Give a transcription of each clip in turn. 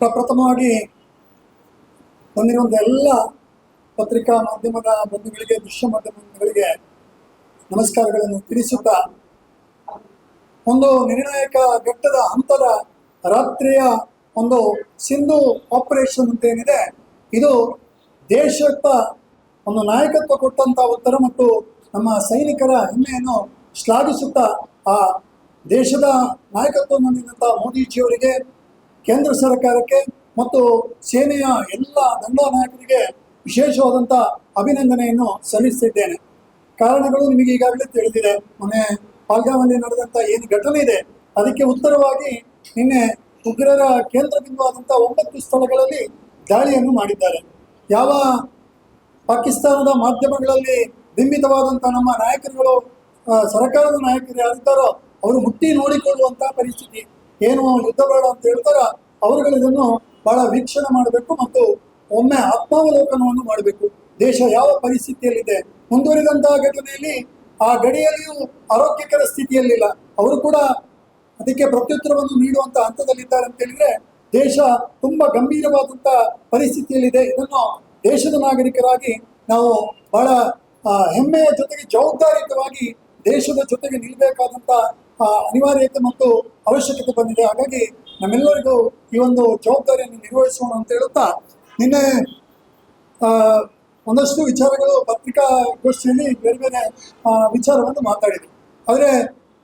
ಪ್ರಪ್ರಥಮವಾಗಿ ಬಂದಿರುವಂಥ ಎಲ್ಲ ಪತ್ರಿಕಾ ಮಾಧ್ಯಮದ ಬಂಧುಗಳಿಗೆ, ದೃಶ್ಯ ಮಾಧ್ಯಮಗಳಿಗೆ ನಮಸ್ಕಾರಗಳನ್ನು ತಿಳಿಸುತ್ತಾ, ಒಂದು ನಿರ್ಣಾಯಕ ಘಟ್ಟದ ಹಂತದ ರಾತ್ರಿಯ ಒಂದು ಸಿಂಧು ಆಪರೇಷನ್ ಅಂತ ಏನಿದೆ ಇದು ದೇಶಕ್ಕ ಒಂದು ನಾಯಕತ್ವ ಕೊಟ್ಟಂತ ಉತ್ತರ ಮತ್ತು ನಮ್ಮ ಸೈನಿಕರ ಹೆಮ್ಮೆಯನ್ನು ಶ್ಲಾಘಿಸುತ್ತಾ, ಆ ದೇಶದ ನಾಯಕತ್ವವನ್ನು ನೀಡಿದಂಥ ಮೋದಿಜಿಯವರಿಗೆ ಕೇಂದ್ರ ಸರ್ಕಾರಕ್ಕೆ ಮತ್ತು ಸೇನೆಯ ಎಲ್ಲ ದಂಡ ನಾಯಕರಿಗೆ ವಿಶೇಷವಾದಂಥ ಅಭಿನಂದನೆಯನ್ನು ಸಲ್ಲಿಸುತ್ತಿದ್ದೇನೆ ಕಾರಣಗಳು ನಿಮಗೆ ಈಗಾಗಲೇ ತಿಳಿದಿದೆ. ಮೊನ್ನೆ ಪಾಲ್ಗಾಮಲ್ಲಿ ನಡೆದಂಥ ಏನು ಘಟನೆ ಇದೆ, ಅದಕ್ಕೆ ಉತ್ತರವಾಗಿ ನಿನ್ನೆ ಉಗ್ರರ ಕೇಂದ್ರ ಬಿಂದುವಾದಂಥ ಒಂಬತ್ತು ಸ್ಥಳಗಳಲ್ಲಿ ದಾಳಿಯನ್ನು ಮಾಡಿದ್ದಾರೆ. ಯಾವ ಪಾಕಿಸ್ತಾನದ ಮಾಧ್ಯಮಗಳಲ್ಲಿ ಬಿಂಬಿತವಾದಂಥ ನಮ್ಮ ನಾಯಕರುಗಳು ಸರ್ಕಾರದ ನಾಯಕರು ಯಾರಿದ್ದಾರೋ, ಅವರು ಮುಟ್ಟಿ ನೋಡಿಕೊಳ್ಳುವಂಥ ಪರಿಸ್ಥಿತಿ ಏನು ಯುದ್ಧ ಬೇಡ ಅಂತ ಹೇಳ್ತಾರ ಅವರುಗಳು ಇದನ್ನು ಬಹಳ ವೀಕ್ಷಣೆ ಮಾಡಬೇಕು ಮತ್ತು ಒಮ್ಮೆ ಆತ್ಮಾವಲೋಕನವನ್ನು ಮಾಡಬೇಕು. ದೇಶ ಯಾವ ಪರಿಸ್ಥಿತಿಯಲ್ಲಿದೆ? ಮುಂದುವರಿದಂತಹ ಘಟನೆಯಲ್ಲಿ ಆ ಗಡಿಯಲ್ಲಿಯೂ ಆರೋಗ್ಯಕರ ಸ್ಥಿತಿಯಲ್ಲಿಲ್ಲ. ಅವರು ಕೂಡ ಅದಕ್ಕೆ ಪ್ರತ್ಯುತ್ತರವನ್ನು ನೀಡುವಂತ ಹಂತದಲ್ಲಿದ್ದಾರೆ ಅಂತ ಹೇಳಿದ್ರೆ ದೇಶ ತುಂಬಾ ಗಂಭೀರವಾದಂತಹ ಪರಿಸ್ಥಿತಿಯಲ್ಲಿದೆ. ಇದನ್ನು ದೇಶದ ನಾಗರಿಕರಾಗಿ ನಾವು ಬಹಳ ಹೆಮ್ಮೆಯ ಜೊತೆಗೆ ಜವಾಬ್ದಾರಿಯುತವಾಗಿ ದೇಶದ ಜೊತೆಗೆ ನಿಲ್ಲಬೇಕಾದಂತ ಆ, ಅನಿವಾರ್ಯತೆ ಮತ್ತು ಅವಶ್ಯಕತೆ ಬಂದಿದೆ. ಹಾಗಾಗಿ ನಮ್ಮೆಲ್ಲರಿಗೂ ಈ ಒಂದು ಜವಾಬ್ದಾರಿಯನ್ನು ನಿರ್ವಹಿಸೋಣ ಅಂತ ಹೇಳುತ್ತಾ, ನಿನ್ನೆ ಒಂದಷ್ಟು ವಿಚಾರಗಳು ಪತ್ರಿಕಾಗೋಷ್ಠಿಯಲ್ಲಿ ಬೇರೆ ಬೇರೆ ವಿಚಾರವನ್ನು ಮಾತಾಡಿದೆ ಆದರೆ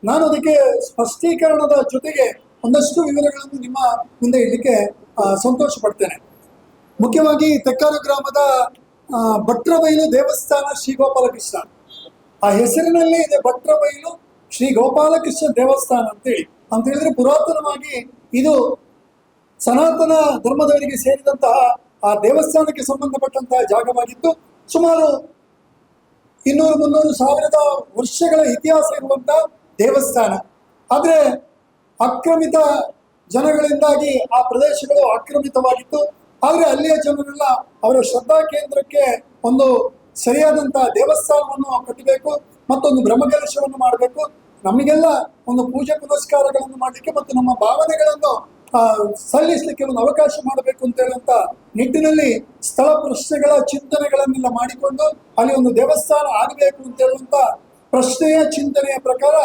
ನಾನು ಅದಕ್ಕೆ ಸ್ಪಷ್ಟೀಕರಣದ ಜೊತೆಗೆ ಒಂದಷ್ಟು ವಿವರಗಳನ್ನು ನಿಮ್ಮ ಮುಂದೆ ಇಡಲಿಕ್ಕೆ ಸಂತೋಷ ಪಡ್ತೇನೆ ಮುಖ್ಯವಾಗಿ ತೆಕ್ಕಾರು ಗ್ರಾಮದ ಭಟ್ರಬೈಲು ದೇವಸ್ಥಾನ ಶ್ರೀ ಗೋಪಾಲಕೃಷ್ಣ ಆ ಹೆಸರಿನಲ್ಲೇ ಇದೆ ಭಟ್ರಬೈಲು ಶ್ರೀ ಗೋಪಾಲಕೃಷ್ಣ ದೇವಸ್ಥಾನ ಅಂತೇಳಿ ಅಂತ ಹೇಳಿದ್ರೆ ಪುರಾತನವಾಗಿ ಇದು ಸನಾತನ ಧರ್ಮದವರಿಗೆ ಸೇರಿದಂತಹ ಆ ದೇವಸ್ಥಾನಕ್ಕೆ ಸಂಬಂಧಪಟ್ಟಂತಹ ಜಾಗವಾಗಿತ್ತು ಸುಮಾರು ಇನ್ನೂರು ಮುನ್ನೂರು ಸಾವಿರದ ವರ್ಷಗಳ ಇತಿಹಾಸ ಇರುವಂತಹ ದೇವಸ್ಥಾನ. ಆದ್ರೆ ಆಕ್ರಮಿತ ಜನಗಳಿಂದಾಗಿ ಆ ಪ್ರದೇಶಗಳು ಆಕ್ರಮಿತವಾಗಿತ್ತು. ಆದ್ರೆ ಅಲ್ಲಿಯ ಜನರೆಲ್ಲ ಅವರ ಶ್ರದ್ಧಾ ಕೇಂದ್ರಕ್ಕೆ ಒಂದು ಸರಿಯಾದಂತಹ ದೇವಸ್ಥಾನವನ್ನು ಕಟ್ಟಬೇಕು, ಮತ್ತೊಂದು ಬ್ರಹ್ಮಕಲಶವನ್ನು ಮಾಡಬೇಕು. ನಮಗೆಲ್ಲ ಒಂದು ಪೂಜೆ ಪುನಸ್ಕಾರಗಳನ್ನು ಮಾಡಲಿಕ್ಕೆ ಮತ್ತು ನಮ್ಮ ಭಾವನೆಗಳನ್ನು ಸಲ್ಲಿಸಲಿಕ್ಕೆ ಒಂದು ಅವಕಾಶ ಮಾಡಬೇಕು ಅಂತ ಹೇಳುವಂತ ನಿಟ್ಟಿನಲ್ಲಿ ಸ್ಥಳ ಪ್ರಶ್ನೆಗಳ ಚಿಂತನೆಗಳನ್ನೆಲ್ಲ ಮಾಡಿಕೊಂಡು ಅಲ್ಲಿ ಒಂದು ದೇವಸ್ಥಾನ ಆಗಬೇಕು ಅಂತ ಹೇಳುವಂತ ಪ್ರಶ್ನೆಯ ಚಿಂತನೆಯ ಪ್ರಕಾರ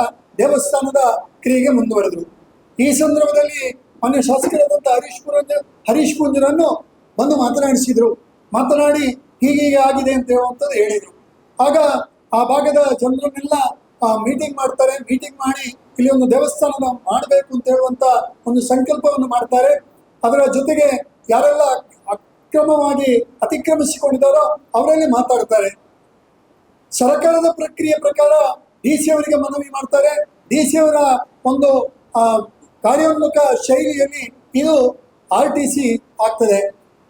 ದೇವಸ್ಥಾನದ ಕ್ರಿಯೆಗೆ ಮುಂದುವರೆದರು. ಈ ಸಂದರ್ಭದಲ್ಲಿ ಮಾನ್ಯ ಶಾಸಕರಾದಂಥ ಹರೀಶ್ ಪುರಂಜ, ಹರೀಶ್ ಪುಂಜರನ್ನು ಬಂದು ಮಾತನಾಡಿಸಿದ್ರು. ಮಾತನಾಡಿ ಹೀಗೀಗೆ ಆಗಿದೆ ಅಂತ ಹೇಳುವಂಥದ್ದು ಹೇಳಿದರು. ಆಗ ಆ ಭಾಗದ ಜನರನ್ನೆಲ್ಲ ಮೀಟಿಂಗ್ ಮಾಡ್ತಾರೆ ಮೀಟಿಂಗ್ ಮಾಡಿ ಇಲ್ಲಿ ಒಂದು ದೇವಸ್ಥಾನ ಮಾಡಬೇಕು ಅಂತ ಹೇಳುವಂತ ಒಂದು ಸಂಕಲ್ಪವನ್ನು ಮಾಡ್ತಾರೆ. ಅದರ ಜೊತೆಗೆ ಯಾರೆಲ್ಲ ಅಕ್ರಮವಾಗಿ ಅತಿಕ್ರಮಿಸಿಕೊಂಡಿದ್ದಾರೋ ಅವರಲ್ಲಿ ಮಾತಾಡ್ತಾರೆ. ಸರ್ಕಾರದ ಪ್ರಕ್ರಿಯೆ ಪ್ರಕಾರ ಡಿ ಸಿ ಅವರಿಗೆ ಮನವಿ ಮಾಡ್ತಾರೆ. ಡಿ ಸಿ ಅವರ ಒಂದು ಕಾರ್ಯೋನ್ಮುಖ ಶೈಲಿಯಲ್ಲಿ ಇದು ಆರ್ ಟಿ ಸಿ ಆಗ್ತದೆ.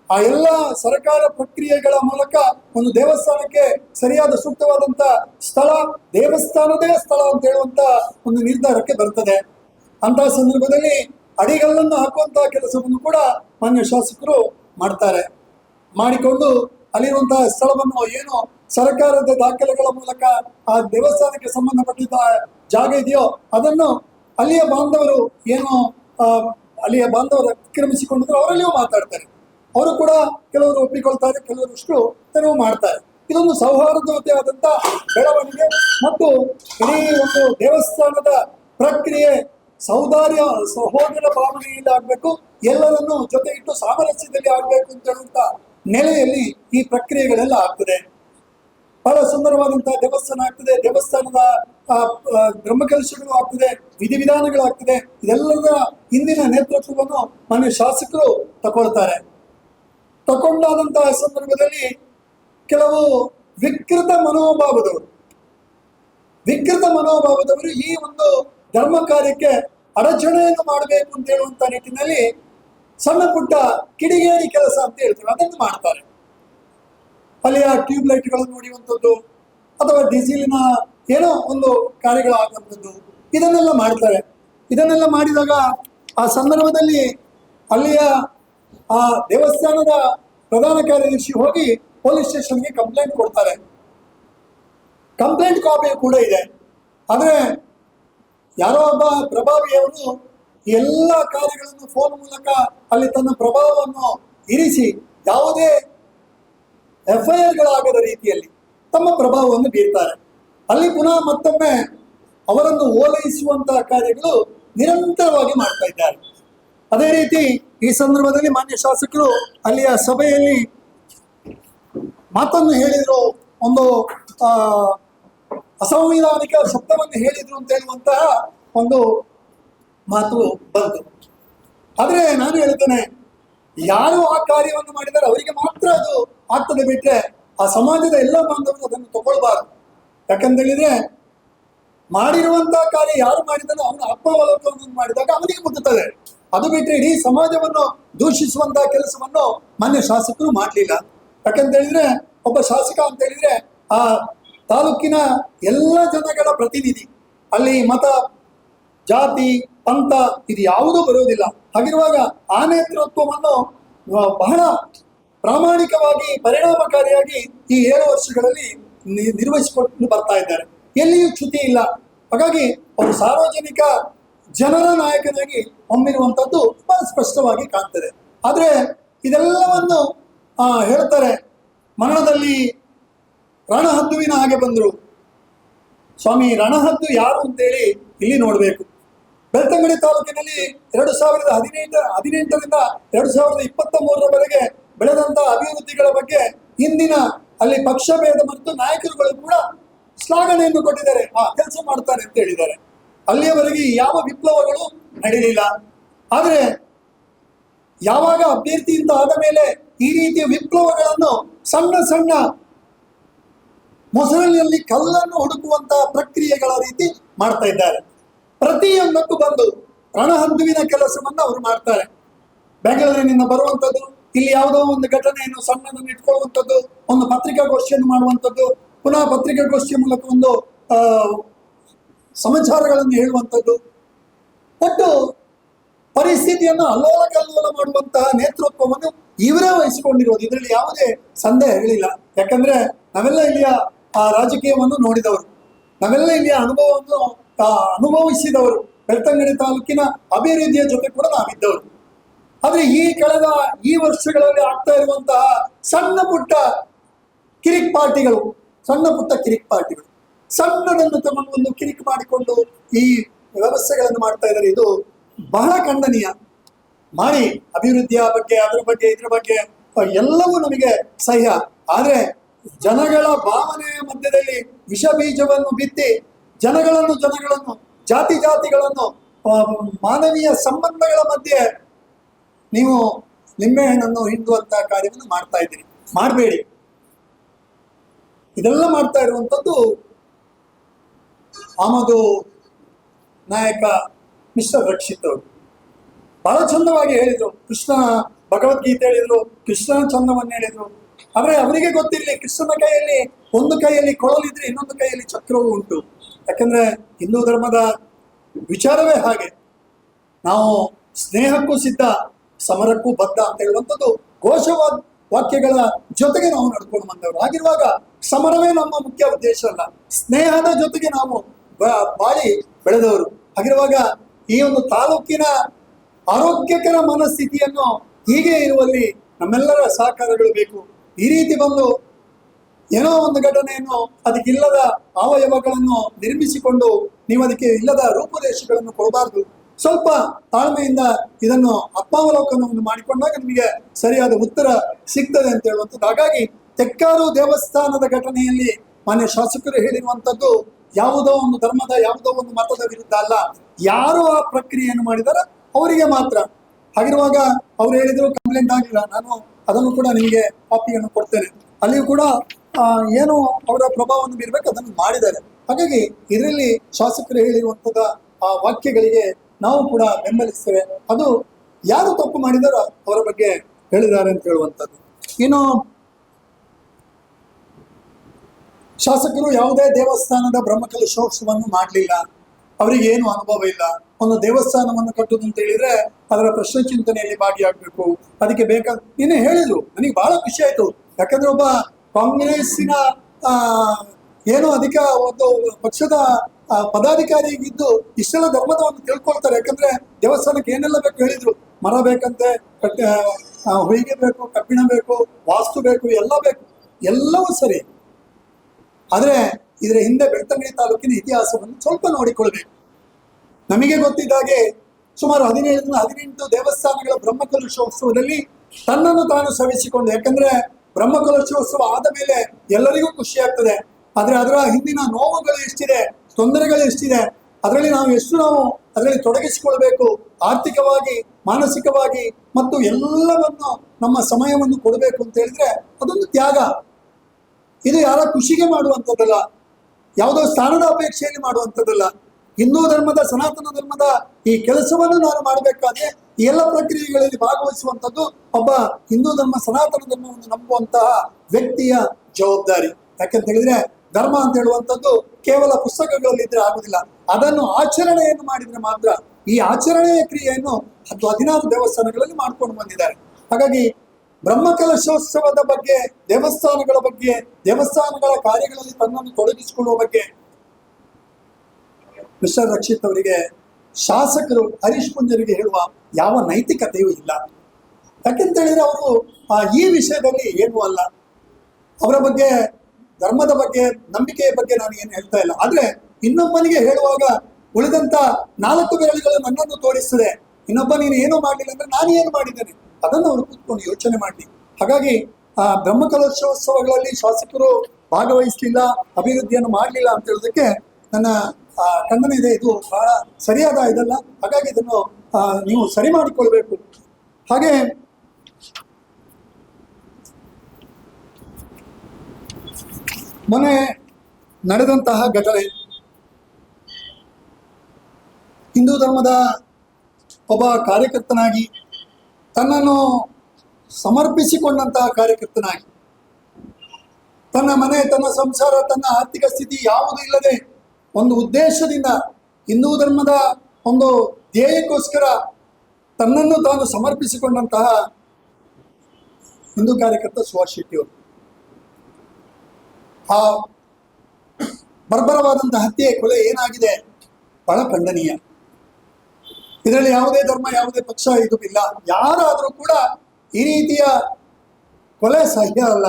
ಆ ಎಲ್ಲ ಸರಕಾರ ಪ್ರಕ್ರಿಯೆಗಳ ಮೂಲಕ ಒಂದು ದೇವಸ್ಥಾನಕ್ಕೆ ಸರಿಯಾದ ಸೂಕ್ತವಾದಂತ ಸ್ಥಳ, ದೇವಸ್ಥಾನದೇ ಸ್ಥಳ ಅಂತ ಹೇಳುವಂತ ಒಂದು ನಿರ್ಧಾರಕ್ಕೆ ಬರ್ತದೆ. ಅಂತಹ ಸಂದರ್ಭದಲ್ಲಿ ಅಡಿಗಲ್ಲನ್ನು ಹಾಕುವಂತಹ ಕೆಲಸವನ್ನು ಕೂಡ ಮಾನ್ಯ ಶಾಸಕರು ಮಾಡ್ತಾರೆ. ಮಾಡಿಕೊಂಡು ಅಲ್ಲಿರುವಂತಹ ಸ್ಥಳವನ್ನು ಏನು ಸರ್ಕಾರದ ದಾಖಲೆಗಳ ಮೂಲಕ ಆ ದೇವಸ್ಥಾನಕ್ಕೆ ಸಂಬಂಧಪಟ್ಟಿದ್ದ ಜಾಗ ಇದೆಯೋ ಅದನ್ನು ಅಲ್ಲಿಯ ಬಾಂಧವರು ಏನು ಅಲ್ಲಿಯ ಬಾಂಧವರು ಅತಿಕ್ರಮಿಸಿಕೊಂಡಿದ್ರು ಅವರಲ್ಲಿಯೂ ಮಾತಾಡ್ತಾರೆ. ಅವರು ಕೂಡ ಕೆಲವರು ಒಪ್ಪಿಕೊಳ್ತಾರೆ ಕೆಲವರಷ್ಟು ತೆರವು ಮಾಡ್ತಾರೆ. ಇದೊಂದು ಸೌಹಾರ್ದತೆಯಾದಂತ ಬೆಳವಣಿಗೆ ಮತ್ತು ಇಡೀ ಒಂದು ದೇವಸ್ಥಾನದ ಪ್ರಕ್ರಿಯೆ ಸೌದಾರ್ಯ, ಸಹೋದರ ಭಾವನೆಯಲ್ಲಿ ಆಗ್ಬೇಕು. ಎಲ್ಲರನ್ನು ಜೊತೆ ಇಟ್ಟು ಸಾಮರಸ್ಯದಲ್ಲಿ ಆಗ್ಬೇಕು ಅಂತ ಹೇಳುವಂತ ನೆಲೆಯಲ್ಲಿ ಈ ಪ್ರಕ್ರಿಯೆಗಳೆಲ್ಲ ಆಗ್ತದೆ. ಬಹಳ ಸುಂದರವಾದಂತಹ ದೇವಸ್ಥಾನ ಆಗ್ತದೆ. ದೇವಸ್ಥಾನದ ಬ್ರಹ್ಮಕಲಶಗಳು ಆಗ್ತದೆ, ವಿಧಿವಿಧಾನಗಳಾಗ್ತದೆ. ಇದೆಲ್ಲದರ ಹಿಂದಿನ ನೇತೃತ್ವವನ್ನು ಮನೆ ಶಾಸಕರು ತಗೊಳ್ತಾರೆ. ತಗೊಂಡಾದಂತಹ ಸಂದರ್ಭದಲ್ಲಿ ಕೆಲವು ವಿಕೃತ ಮನೋಭಾವದವರು ವಿಕೃತ ಮನೋಭಾವದವರು ಈ ಒಂದು ಧರ್ಮ ಕಾರ್ಯಕ್ಕೆ ಅಡಚಣೆಯನ್ನು ಮಾಡಬೇಕು ಅಂತ ಹೇಳುವಂತ ನಿಟ್ಟಿನಲ್ಲಿ ಸಣ್ಣ ಪುಟ್ಟ ಕಿಡಿಗೇಡಿ ಕೆಲಸ ಅಂತ ಹೇಳ್ತಾರೆ. ಅದನ್ನು ಮಾಡ್ತಾರೆ. ಅಲ್ಲಿಯ ಟ್ಯೂಬ್ ಲೈಟ್ಗಳನ್ನು ನೋಡಿಯುವಂಥದ್ದು ಅಥವಾ ಡೀಸೆಲಿನ ಏನೋ ಒಂದು ಕಾರ್ಯಗಳಾಗುವಂಥದ್ದು ಇದನ್ನೆಲ್ಲ ಮಾಡ್ತಾರೆ. ಇದನ್ನೆಲ್ಲ ಮಾಡಿದಾಗ ಆ ಸಂದರ್ಭದಲ್ಲಿ ಅಲ್ಲಿಯ ಆ ದೇವಸ್ಥಾನದ ಪ್ರಧಾನ ಕಾರ್ಯದರ್ಶಿ ಹೋಗಿ ಪೊಲೀಸ್ ಸ್ಟೇಷನ್ಗೆ ಕಂಪ್ಲೇಂಟ್ ಕೊಡ್ತಾರೆ. ಕಂಪ್ಲೇಂಟ್ ಕಾಪಿ ಕೂಡ ಇದೆ. ಆದರೆ ಯಾರೋ ಒಬ್ಬ ಪ್ರಭಾವಿಯವರು ಎಲ್ಲ ಕಾರ್ಯಗಳನ್ನು ಫೋನ್ ಮೂಲಕ ಅಲ್ಲಿ ತನ್ನ ಪ್ರಭಾವವನ್ನು ಇರಿಸಿ ಯಾವುದೇ ಎಫ್ಐಆರ್ಗಳಾಗದ ರೀತಿಯಲ್ಲಿ ತಮ್ಮ ಪ್ರಭಾವವನ್ನು ಬೀರ್ತಾರೆ. ಅಲ್ಲಿ ಪುನಃ ಮತ್ತೊಮ್ಮೆ ಅವರನ್ನು ಓಲೈಸುವಂತಹ ಕಾರ್ಯಗಳು ನಿರಂತರವಾಗಿ ಮಾಡ್ತಾ ಇದ್ದಾರೆ. ಅದೇ ರೀತಿ ಈ ಸಂದರ್ಭದಲ್ಲಿ ಮಾನ್ಯ ಶಾಸಕರು ಅಲ್ಲಿಯ ಸಭೆಯಲ್ಲಿ ಮಾತನ್ನು ಹೇಳಿದ್ರು, ಒಂದು ಅಸಂವಿಧಾನಿಕ ಶಬ್ದವನ್ನು ಹೇಳಿದ್ರು ಅಂತ ಹೇಳುವಂತಹ ಒಂದು ಮಾತು ಬಂತು. ಆದರೆ ನಾನು ಹೇಳ್ತೇನೆ, ಯಾರು ಆ ಕಾರ್ಯವನ್ನು ಮಾಡಿದರೆ ಅವರಿಗೆ ಮಾತ್ರ ಅದು ಆಗ್ತದೆ ಬಿಟ್ಟರೆ ಆ ಸಮಾಜದ ಎಲ್ಲ ಬಾಂಧವರು ಅದನ್ನು ತಗೊಳ್ಬಾರ್ದು. ಯಾಕಂತ ಹೇಳಿದ್ರೆ ಮಾಡಿರುವಂತಹ ಕಾರ್ಯ ಯಾರು ಮಾಡಿದನೋ ಅವನ ಆತ್ಮಾವಲೋಕನವನ್ನು ಮಾಡಿದಾಗ ಅವನಿಗೆ ಮುಟ್ಟುತ್ತದೆ. ಅದು ಬಿಟ್ಟರೆ ಇಡೀ ಸಮಾಜವನ್ನು ದೂಷಿಸುವಂತಹ ಕೆಲಸವನ್ನು ಮಾನ್ಯ ಶಾಸಕರು ಮಾಡಲಿಲ್ಲ. ಯಾಕಂತ ಹೇಳಿದ್ರೆ, ಒಬ್ಬ ಶಾಸಕ ಅಂತ ಹೇಳಿದ್ರೆ, ಆ ತಾಲೂಕಿನ ಎಲ್ಲ ಜನಗಳ ಪ್ರತಿನಿಧಿ, ಅಲ್ಲಿ ಮತ, ಜಾತಿ, ಪಂಥ ಇದು ಯಾವುದೂ ಬರುವುದಿಲ್ಲ. ಹಾಗಿರುವಾಗ ಆ ನೇತೃತ್ವವನ್ನು ಬಹಳ ಪ್ರಾಮಾಣಿಕವಾಗಿ, ಪರಿಣಾಮಕಾರಿಯಾಗಿ ಈ ಏಳು ವರ್ಷಗಳಲ್ಲಿ ನಿರ್ವಹಿಸಿಕೊಂಡು ಬರ್ತಾ ಇದ್ದಾರೆ. ಎಲ್ಲಿಯೂ ಚ್ಯುತಿ ಇಲ್ಲ. ಹಾಗಾಗಿ ಅವರು ಸಾರ್ವಜನಿಕ ಜನರ ನಾಯಕನಾಗಿ ಹೊಮ್ಮಿರುವಂಥದ್ದು ಬಹಳ ಸ್ಪಷ್ಟವಾಗಿ ಕಾಣ್ತದೆ. ಆದರೆ ಇದೆಲ್ಲವನ್ನು ಆ, ಹೇಳ್ತಾರೆ ಮರಣದಲ್ಲಿ ರಣಹದ್ದುವಿನ ಹಾಗೆ ಬಂದರು. ಸ್ವಾಮಿ ರಣಹದ್ದು ಯಾರು ಅಂತೇಳಿ ಇಲ್ಲಿ ನೋಡಬೇಕು. ಬೆಳ್ತಂಗಡಿ ತಾಲೂಕಿನಲ್ಲಿ ಎರಡು ಸಾವಿರದ ಹದಿನೆಂಟು ಹದಿನೆಂಟರಿಂದ ಎರಡು ಸಾವಿರದ ಇಪ್ಪತ್ತ ಮೂರರವರೆಗೆ ಬೆಳೆದಂತ ಅಭಿವೃದ್ಧಿಗಳ ಬಗ್ಗೆ ಹಿಂದಿನ ಅಲ್ಲಿ ಪಕ್ಷ ಭೇದ ಮತ್ತು ನಾಯಕರುಗಳು ಕೂಡ ಶ್ಲಾಘನೆಯನ್ನು ಕೊಟ್ಟಿದ್ದಾರೆ. ಆ ಕೆಲಸ ಮಾಡ್ತಾರೆ ಅಂತ ಹೇಳಿದ್ದಾರೆ. ಅಲ್ಲಿಯವರೆಗೆ ಯಾವ ವಿಪ್ಲವಗಳು ನಡೆಯಲಿಲ್ಲ. ಆದರೆ ಯಾವಾಗ ಅಭ್ಯರ್ಥಿಯಿಂದ ಆದ ಮೇಲೆ ಈ ರೀತಿಯ ವಿಪ್ಲವಗಳನ್ನು ಸಣ್ಣ ಸಣ್ಣ ಮೊಸರಿನಲ್ಲಿ ಕಲ್ಲನ್ನು ಹುಡುಕುವಂತಹ ಪ್ರಕ್ರಿಯೆಗಳ ರೀತಿ ಮಾಡ್ತಾ ಇದ್ದಾರೆ. ಪ್ರತಿಯೊಂದಕ್ಕೂ ಬಂದು ರಣಹಂದುವಿನ ಕೆಲಸವನ್ನು ಅವರು ಮಾಡ್ತಾರೆ. ಬೆಂಗಳೂರಿನಿಂದ ಬರುವಂಥದ್ದು ಇಲ್ಲಿ ಯಾವುದೋ ಒಂದು ಘಟನೆಯನ್ನು ಸಣ್ಣದನ್ನು ಇಟ್ಕೊಳ್ಳುವಂಥದ್ದು ಒಂದು ಪತ್ರಿಕಾಗೋಷ್ಠಿಯನ್ನು ಮಾಡುವಂಥದ್ದು ಪುನಃ ಪತ್ರಿಕಾಗೋಷ್ಠಿಯ ಮೂಲಕ ಒಂದು ಸಮಾಚಾರಗಳನ್ನು ಹೇಳುವಂಥದ್ದು. ಒಟ್ಟು ಪರಿಸ್ಥಿತಿಯನ್ನು ಅಲ್ಲೋಲ ಕಲ್ಲೋಲ ಮಾಡುವಂತಹ ನೇತೃತ್ವವನ್ನು ಇವರೇ ವಹಿಸಿಕೊಂಡಿರೋದು ಇದರಲ್ಲಿ ಯಾವುದೇ ಸಂದೇಹಗಳಿಲ್ಲ ಯಾಕಂದ್ರೆ ನಾವೆಲ್ಲ ಇಲ್ಲಿಯ, ಆ, ರಾಜಕೀಯವನ್ನು ನೋಡಿದವರು. ನಾವೆಲ್ಲ ಇಲ್ಲಿಯ ಅನುಭವವನ್ನು ಅನುಭವಿಸಿದವರು. ಬೆಳ್ತಂಗಡಿ ತಾಲೂಕಿನ ಅಭಿವೃದ್ಧಿಯ ಜೊತೆ ಕೂಡ ನಾವಿದ್ದವರು. ಆದ್ರೆ ಈ ಕಳೆದ ಈ ವರ್ಷಗಳಲ್ಲಿ ಆಗ್ತಾ ಇರುವಂತಹ ಸಣ್ಣ ಪುಟ್ಟ ಕಿರಿಕ್ ಪಾರ್ಟಿಗಳು, ಸಣ್ಣ ಪುಟ್ಟ ಕಿರಿಕ್ ಪಾರ್ಟಿಗಳು ಸಣ್ಣದನ್ನು ತಗೊಂಡು ಒಂದು ಕಿರಿಕ್ ಮಾಡಿಕೊಂಡು ಈ ವ್ಯವಸ್ಥೆಗಳನ್ನು ಮಾಡ್ತಾ ಇದ್ದಾರೆ. ಇದು ಬಹಳ ಖಂಡನೀಯ. ಮಾಡಿ, ಅಭಿವೃದ್ಧಿಯ ಬಗ್ಗೆ, ಅದರ ಬಗ್ಗೆ, ಇದ್ರ ಬಗ್ಗೆ, ಎಲ್ಲವೂ ನಮಗೆ ಸಹ್ಯ. ಆದ್ರೆ ಜನಗಳ ಭಾವನೆಯ ಮಧ್ಯದಲ್ಲಿ ವಿಷ ಬೀಜವನ್ನು ಬಿತ್ತಿ, ಜನಗಳನ್ನು ಜನಗಳನ್ನು, ಜಾತಿ ಜಾತಿಗಳನ್ನು ಮಾನವೀಯ ಸಂಬಂಧಗಳ ಮಧ್ಯೆ ನೀವು ನಿಂಬೆಹಣ್ಣನ್ನು ಹಿಂಡುವಂತ ಕಾರ್ಯವನ್ನು ಮಾಡ್ತಾ ಇದ್ದೀರಿ. ಮಾಡಬೇಡಿ. ಇದೆಲ್ಲ ಮಾಡ್ತಾ ಇರುವಂಥದ್ದು ಆಮದು ನಾಯಕ ಮಿಸ್ಟರ್ ರಕ್ಷಿತ್ ಬಹಳ ಚಂದವಾಗಿ ಹೇಳಿದ್ರು. ಕೃಷ್ಣ ಭಗವದ್ಗೀತೆ ಹೇಳಿದ್ರು ಕೃಷ್ಣನ ಚಂದವನ್ನು ಹೇಳಿದ್ರು. ಆದ್ರೆ ಅವರಿಗೆ ಗೊತ್ತಿರಲಿ, ಕೃಷ್ಣನ ಕೈಯಲ್ಲಿ ಒಂದು ಕೈಯಲ್ಲಿ ಕೊಳಲಿದ್ರೆ ಇನ್ನೊಂದು ಕೈಯಲ್ಲಿ ಚಕ್ರವೂ ಉಂಟು. ಯಾಕಂದ್ರೆ ಹಿಂದೂ ಧರ್ಮದ ವಿಚಾರವೇ ಹಾಗೆ. ನಾವು ಸ್ನೇಹಕ್ಕೂ ಸಿದ್ಧ, ಸಮರಕ್ಕೂ ಬದ್ಧ ಅಂತ ಹೇಳುವಂಥದ್ದು ಘೋಷವಾದ ವಾಕ್ಯಗಳ ಜೊತೆಗೆ ನಾವು ನಡ್ಕೊಂಡು ಬಂದವರು. ಹಾಗಿರುವಾಗ ಸಮರವೇ ನಮ್ಮ ಮುಖ್ಯ ಉದ್ದೇಶ ಅಲ್ಲ. ಸ್ನೇಹದ ಜೊತೆಗೆ ನಾವು ಬಾಳಿ ಬೆಳೆದವರು. ಹಾಗಿರುವಾಗ ಈ ಒಂದು ತಾಲೂಕಿನ ಆರೋಗ್ಯಕರ ಮನಸ್ಥಿತಿಯನ್ನು ಹೀಗೆ ಇರುವಲ್ಲಿ ನಮ್ಮೆಲ್ಲರ ಸಹಕಾರಗಳು ಬೇಕು. ಈ ರೀತಿ ಬಂದು ಏನೋ ಒಂದು ಘಟನೆಯನ್ನು ಅದಕ್ಕಿಲ್ಲದ ಅವಯವಗಳನ್ನು ನಿರ್ಮಿಸಿಕೊಂಡು ನೀವು ಅದಕ್ಕೆ ಇಲ್ಲದ ರೂಪದೇಶಗಳನ್ನು ಕೊಡಬಾರ್ದು. ಸ್ವಲ್ಪ ತಾಳ್ಮೆಯಿಂದ ಇದನ್ನು ಆತ್ಮಾವಲೋಕನವನ್ನು ಮಾಡಿಕೊಂಡಾಗ ನಿಮಗೆ ಸರಿಯಾದ ಉತ್ತರ ಸಿಗ್ತದೆ ಅಂತ ಹೇಳುವಂಥದ್ದು. ಹಾಗಾಗಿ ತೆಕ್ಕಾರು ದೇವಸ್ಥಾನದ ಘಟನೆಯಲ್ಲಿ ಮಾನ್ಯ ಶಾಸಕರು ಹೇಳಿರುವಂಥದ್ದು ಯಾವುದೋ ಒಂದು ಧರ್ಮದ, ಯಾವುದೋ ಒಂದು ಮತದ ವಿರುದ್ಧ ಅಲ್ಲ. ಯಾರು ಆ ಪ್ರಕ್ರಿಯೆಯನ್ನು ಮಾಡಿದಾರ ಅವರಿಗೆ ಮಾತ್ರ. ಹಾಗಿರುವಾಗ ಅವ್ರು ಹೇಳಿದ್ರು ಕಂಪ್ಲೇಂಟ್ ಆಗಿಲ್ಲ ನಾನು ಅದನ್ನು ಕೂಡ ನಿಮಗೆ ಕಾಪಿಯನ್ನು ಕೊಡ್ತೇನೆ. ಅಲ್ಲಿಯೂ ಕೂಡ ಏನು ಅವರ ಪ್ರಭಾವವನ್ನು ಬೀರ್ಬೇಕು, ಅದನ್ನು ಮಾಡಿದ್ದಾರೆ. ಹಾಗಾಗಿ ಇದರಲ್ಲಿ ಶಾಸಕರು ಹೇಳಿರುವಂತದ ಆ, ವಾಕ್ಯಗಳಿಗೆ ನಾವು ಕೂಡ ಬೆಂಬಲಿಸ್ತೇವೆ. ಅದು ಯಾರು ತಪ್ಪು ಮಾಡಿದಾರೋ ಅವರ ಬಗ್ಗೆ ಹೇಳಿದ್ದಾರೆ ಅಂತ ಹೇಳುವಂಥದ್ದು ಇನ್ನು ಶಾಸಕರು ಯಾವುದೇ ದೇವಸ್ಥಾನದ ಬ್ರಹ್ಮಕಲಶೋತ್ಸವವನ್ನು ಮಾಡಲಿಲ್ಲ. ಅವರಿಗೆ ಏನು ಅನುಭವ ಇಲ್ಲ. ಒಂದು ದೇವಸ್ಥಾನವನ್ನು ಕಟ್ಟುದು ಅಂತ ಹೇಳಿದ್ರೆ ಅದರ ಪ್ರಶ್ನೆ ಚಿಂತನೆಯಲ್ಲಿ ಭಾಗಿಯಾಗಬೇಕು. ಅದಕ್ಕೆ ಬೇಕಾದ ನಿನ್ನೆ ಹೇಳಿದ್ರು ನನಗೆ ಬಹಳ ಖುಷಿ ಆಯ್ತು. ಯಾಕಂದ್ರೆ ಒಬ್ಬ ಕಾಂಗ್ರೆಸ್ಸಿನ ಏನು ಅಧಿಕ ಒಂದು ಪಕ್ಷದ ಆ, ಪದಾಧಿಕಾರಿಗಿದ್ದು ಇಷ್ಟೆಲ್ಲ ಒಂದು ತಿಳ್ಕೊಳ್ತಾರೆ. ಯಾಕಂದ್ರೆ ದೇವಸ್ಥಾನಕ್ಕೆ ಏನೆಲ್ಲ ಬೇಕು ಹೇಳಿದ್ರು. ಮರ ಬೇಕಂತೆ ಕಟ್ಟ ಹೊಯ್ಗೆ ಬೇಕು ಕಬ್ಬಿಣ ಬೇಕು ವಾಸ್ತು ಬೇಕು ಎಲ್ಲ ಬೇಕು. ಎಲ್ಲವೂ ಸರಿ. ಆದ್ರೆ ಇದರ ಹಿಂದೆ ಬೆಳ್ತಂಗಡಿ ತಾಲೂಕಿನ ಇತಿಹಾಸವನ್ನು ಸ್ವಲ್ಪ ನೋಡಿಕೊಳ್ಬೇಕು ನಮಗೆ ಗೊತ್ತಿದ್ದ ಹಾಗೆ ಸುಮಾರು ಹದಿನೇಳರಿಂದ ಹದಿನೆಂಟು ದೇವಸ್ಥಾನಗಳ ಬ್ರಹ್ಮಕಲಶೋತ್ಸವದಲ್ಲಿ ತನ್ನನ್ನು ತಾನು ಸವಿಸಿಕೊಂಡು, ಯಾಕಂದ್ರೆ ಬ್ರಹ್ಮಕಲಶೋತ್ಸವ ಆದ ಮೇಲೆ ಎಲ್ಲರಿಗೂ ಖುಷಿ ಆಗ್ತದೆ. ಆದ್ರೆ ಅದರ ಹಿಂದಿನ ನೋವುಗಳು ಎಷ್ಟಿದೆ, ತೊಂದರೆಗಳು ಎಷ್ಟಿದೆ, ಅದರಲ್ಲಿ ನಾವು ಎಷ್ಟು ನಾವು ಅದರಲ್ಲಿ ತೊಡಗಿಸಿಕೊಳ್ಬೇಕು, ಆರ್ಥಿಕವಾಗಿ, ಮಾನಸಿಕವಾಗಿ, ಮತ್ತು ಎಲ್ಲವನ್ನು ನಮ್ಮ ಸಮಯವನ್ನು ಕೊಡಬೇಕು ಅಂತ ಹೇಳಿದ್ರೆ ಅದೊಂದು ತ್ಯಾಗ. ಇದು ಯಾರ ಖುಷಿಗೆ ಮಾಡುವಂಥದ್ದಲ್ಲ, ಯಾವುದೋ ಸ್ಥಾನದ ಅಪೇಕ್ಷೆಯಲ್ಲಿ ಮಾಡುವಂಥದ್ದಲ್ಲ. ಹಿಂದೂ ಧರ್ಮದ, ಸನಾತನ ಧರ್ಮದ ಈ ಕೆಲಸವನ್ನು ನಾನು ಮಾಡಬೇಕಾದ್ರೆ ಈ ಎಲ್ಲ ಪ್ರಕ್ರಿಯೆಗಳಲ್ಲಿ ಭಾಗವಹಿಸುವಂಥದ್ದು ಒಬ್ಬ ಹಿಂದೂ ಧರ್ಮ, ಸನಾತನ ಧರ್ಮವನ್ನು ನಂಬುವಂತಹ ವ್ಯಕ್ತಿಯ ಜವಾಬ್ದಾರಿ. ಯಾಕೆಂತ ಹೇಳಿದ್ರೆ ಧರ್ಮ ಅಂತ ಹೇಳುವಂಥದ್ದು ಕೇವಲ ಪುಸ್ತಕಗಳಲ್ಲಿ ಇದ್ರೆ ಆಗುದಿಲ್ಲ. ಅದನ್ನು ಆಚರಣೆಯನ್ನು ಮಾಡಿದ್ರೆ ಮಾತ್ರ ಈ ಆಚರಣೆಯ ಕ್ರಿಯೆಯನ್ನು ಹತ್ತು ಹದಿನಾರು ದೇವಸ್ಥಾನಗಳಲ್ಲಿ ಮಾಡ್ಕೊಂಡು ಬಂದಿದ್ದಾರೆ. ಹಾಗಾಗಿ ಬ್ರಹ್ಮಕಲಶೋತ್ಸವದ ಬಗ್ಗೆ, ದೇವಸ್ಥಾನಗಳ ಬಗ್ಗೆ, ದೇವಸ್ಥಾನಗಳ ಕಾರ್ಯಗಳಲ್ಲಿ ತನ್ನನ್ನು ತೊಡಗಿಸಿಕೊಳ್ಳುವ ಬಗ್ಗೆ ಮಿಸ್ಟರ್ ರಕ್ಷಿತ್ ಅವರಿಗೆ ಶಾಸಕರು ಹರೀಶ್ ಪುಂಜರಿಗೆ ಹೇಳುವ ಯಾವ ನೈತಿಕತೆಯೂ ಇಲ್ಲ. ಯಾಕೆಂತೇಳಿದ್ರೆ ಅವರು ಈ ವಿಷಯದಲ್ಲಿ ಏನೂ ಅಲ್ಲ. ಅವರ ಬಗ್ಗೆ, ಧರ್ಮದ ಬಗ್ಗೆ, ನಂಬಿಕೆಯ ಬಗ್ಗೆ ನಾನು ಏನು ಹೇಳ್ತಾ ಇಲ್ಲ. ಆದ್ರೆ ಇನ್ನೊಬ್ಬನಿಗೆ ಹೇಳುವಾಗ ಉಳಿದಂತ ನಾಲ್ಕು ಬೆರಳುಗಳು ನನ್ನನ್ನು ತೋರಿಸ್ತದೆ ಇನ್ನೊಬ್ಬ ನೀನು ಏನೂ ಮಾಡಲಿಲ್ಲ ಅಂದ್ರೆ ನಾನು ಏನು ಮಾಡಿದ್ದೇನೆ? ಅದನ್ನು ಅವರು ಕೂತ್ಕೊಂಡು ಯೋಚನೆ ಮಾಡಲಿ ಹಾಗಾಗಿ, ಆ, ಬ್ರಹ್ಮಕಲಶೋತ್ಸವಗಳಲ್ಲಿ ಶಾಸಕರು ಭಾಗವಹಿಸಲಿಲ್ಲ, ಅಭಿವೃದ್ಧಿಯನ್ನು ಮಾಡಲಿಲ್ಲ ಅಂತ ಹೇಳೋದಕ್ಕೆ ನನ್ನ ಖಂಡನೆ ಇದೆ. ಇದು ಬಹಳ ಸರಿಯಾದ ಇದಲ್ಲ. ಹಾಗಾಗಿ ಇದನ್ನು ನೀವು ಸರಿ ಮಾಡಿಕೊಳ್ಬೇಕು. ಹಾಗೆ, ಮೊನ್ನೆ ನಡೆದಂತಹ ಘಟನೆ. ಹಿಂದೂ ಧರ್ಮದ ಒಬ್ಬ ಕಾರ್ಯಕರ್ತನಾಗಿ ತನ್ನನ್ನು ಸಮರ್ಪಿಸಿಕೊಂಡಂತಹ ಕಾರ್ಯಕರ್ತನಾಗಿ. ತನ್ನ ಮನೆ, ತನ್ನ ಸಂಸಾರ, ತನ್ನ ಆರ್ಥಿಕ ಸ್ಥಿತಿ ಯಾವುದೂ ಇಲ್ಲದೆ ಒಂದು ಉದ್ದೇಶದಿಂದ ಹಿಂದೂ ಧರ್ಮದ ಒಂದು ಧ್ಯೇಯಕ್ಕೋಸ್ಕರ ತನ್ನನ್ನು ತಾನು ಸಮರ್ಪಿಸಿಕೊಂಡಂತಹ ಹಿಂದೂ ಕಾರ್ಯಕರ್ತ ಸುಭಾಷ್ ಶೆಟ್ಟಿಯವರು ಆ ಬರ್ಬರವಾದಂತಹ ಹತ್ಯೆ, ಕೊಲೆ ಏನಾಗಿದೆ ಬಹಳ ಖಂಡನೀಯ. ಇದರಲ್ಲಿ ಯಾವುದೇ ಧರ್ಮ, ಯಾವುದೇ ಪಕ್ಷ ಇದು ಇಲ್ಲ. ಯಾರಾದರೂ ಕೂಡ ಈ ರೀತಿಯ ಕೊಲೆ ಸಹ್ಯ ಅಲ್ಲ.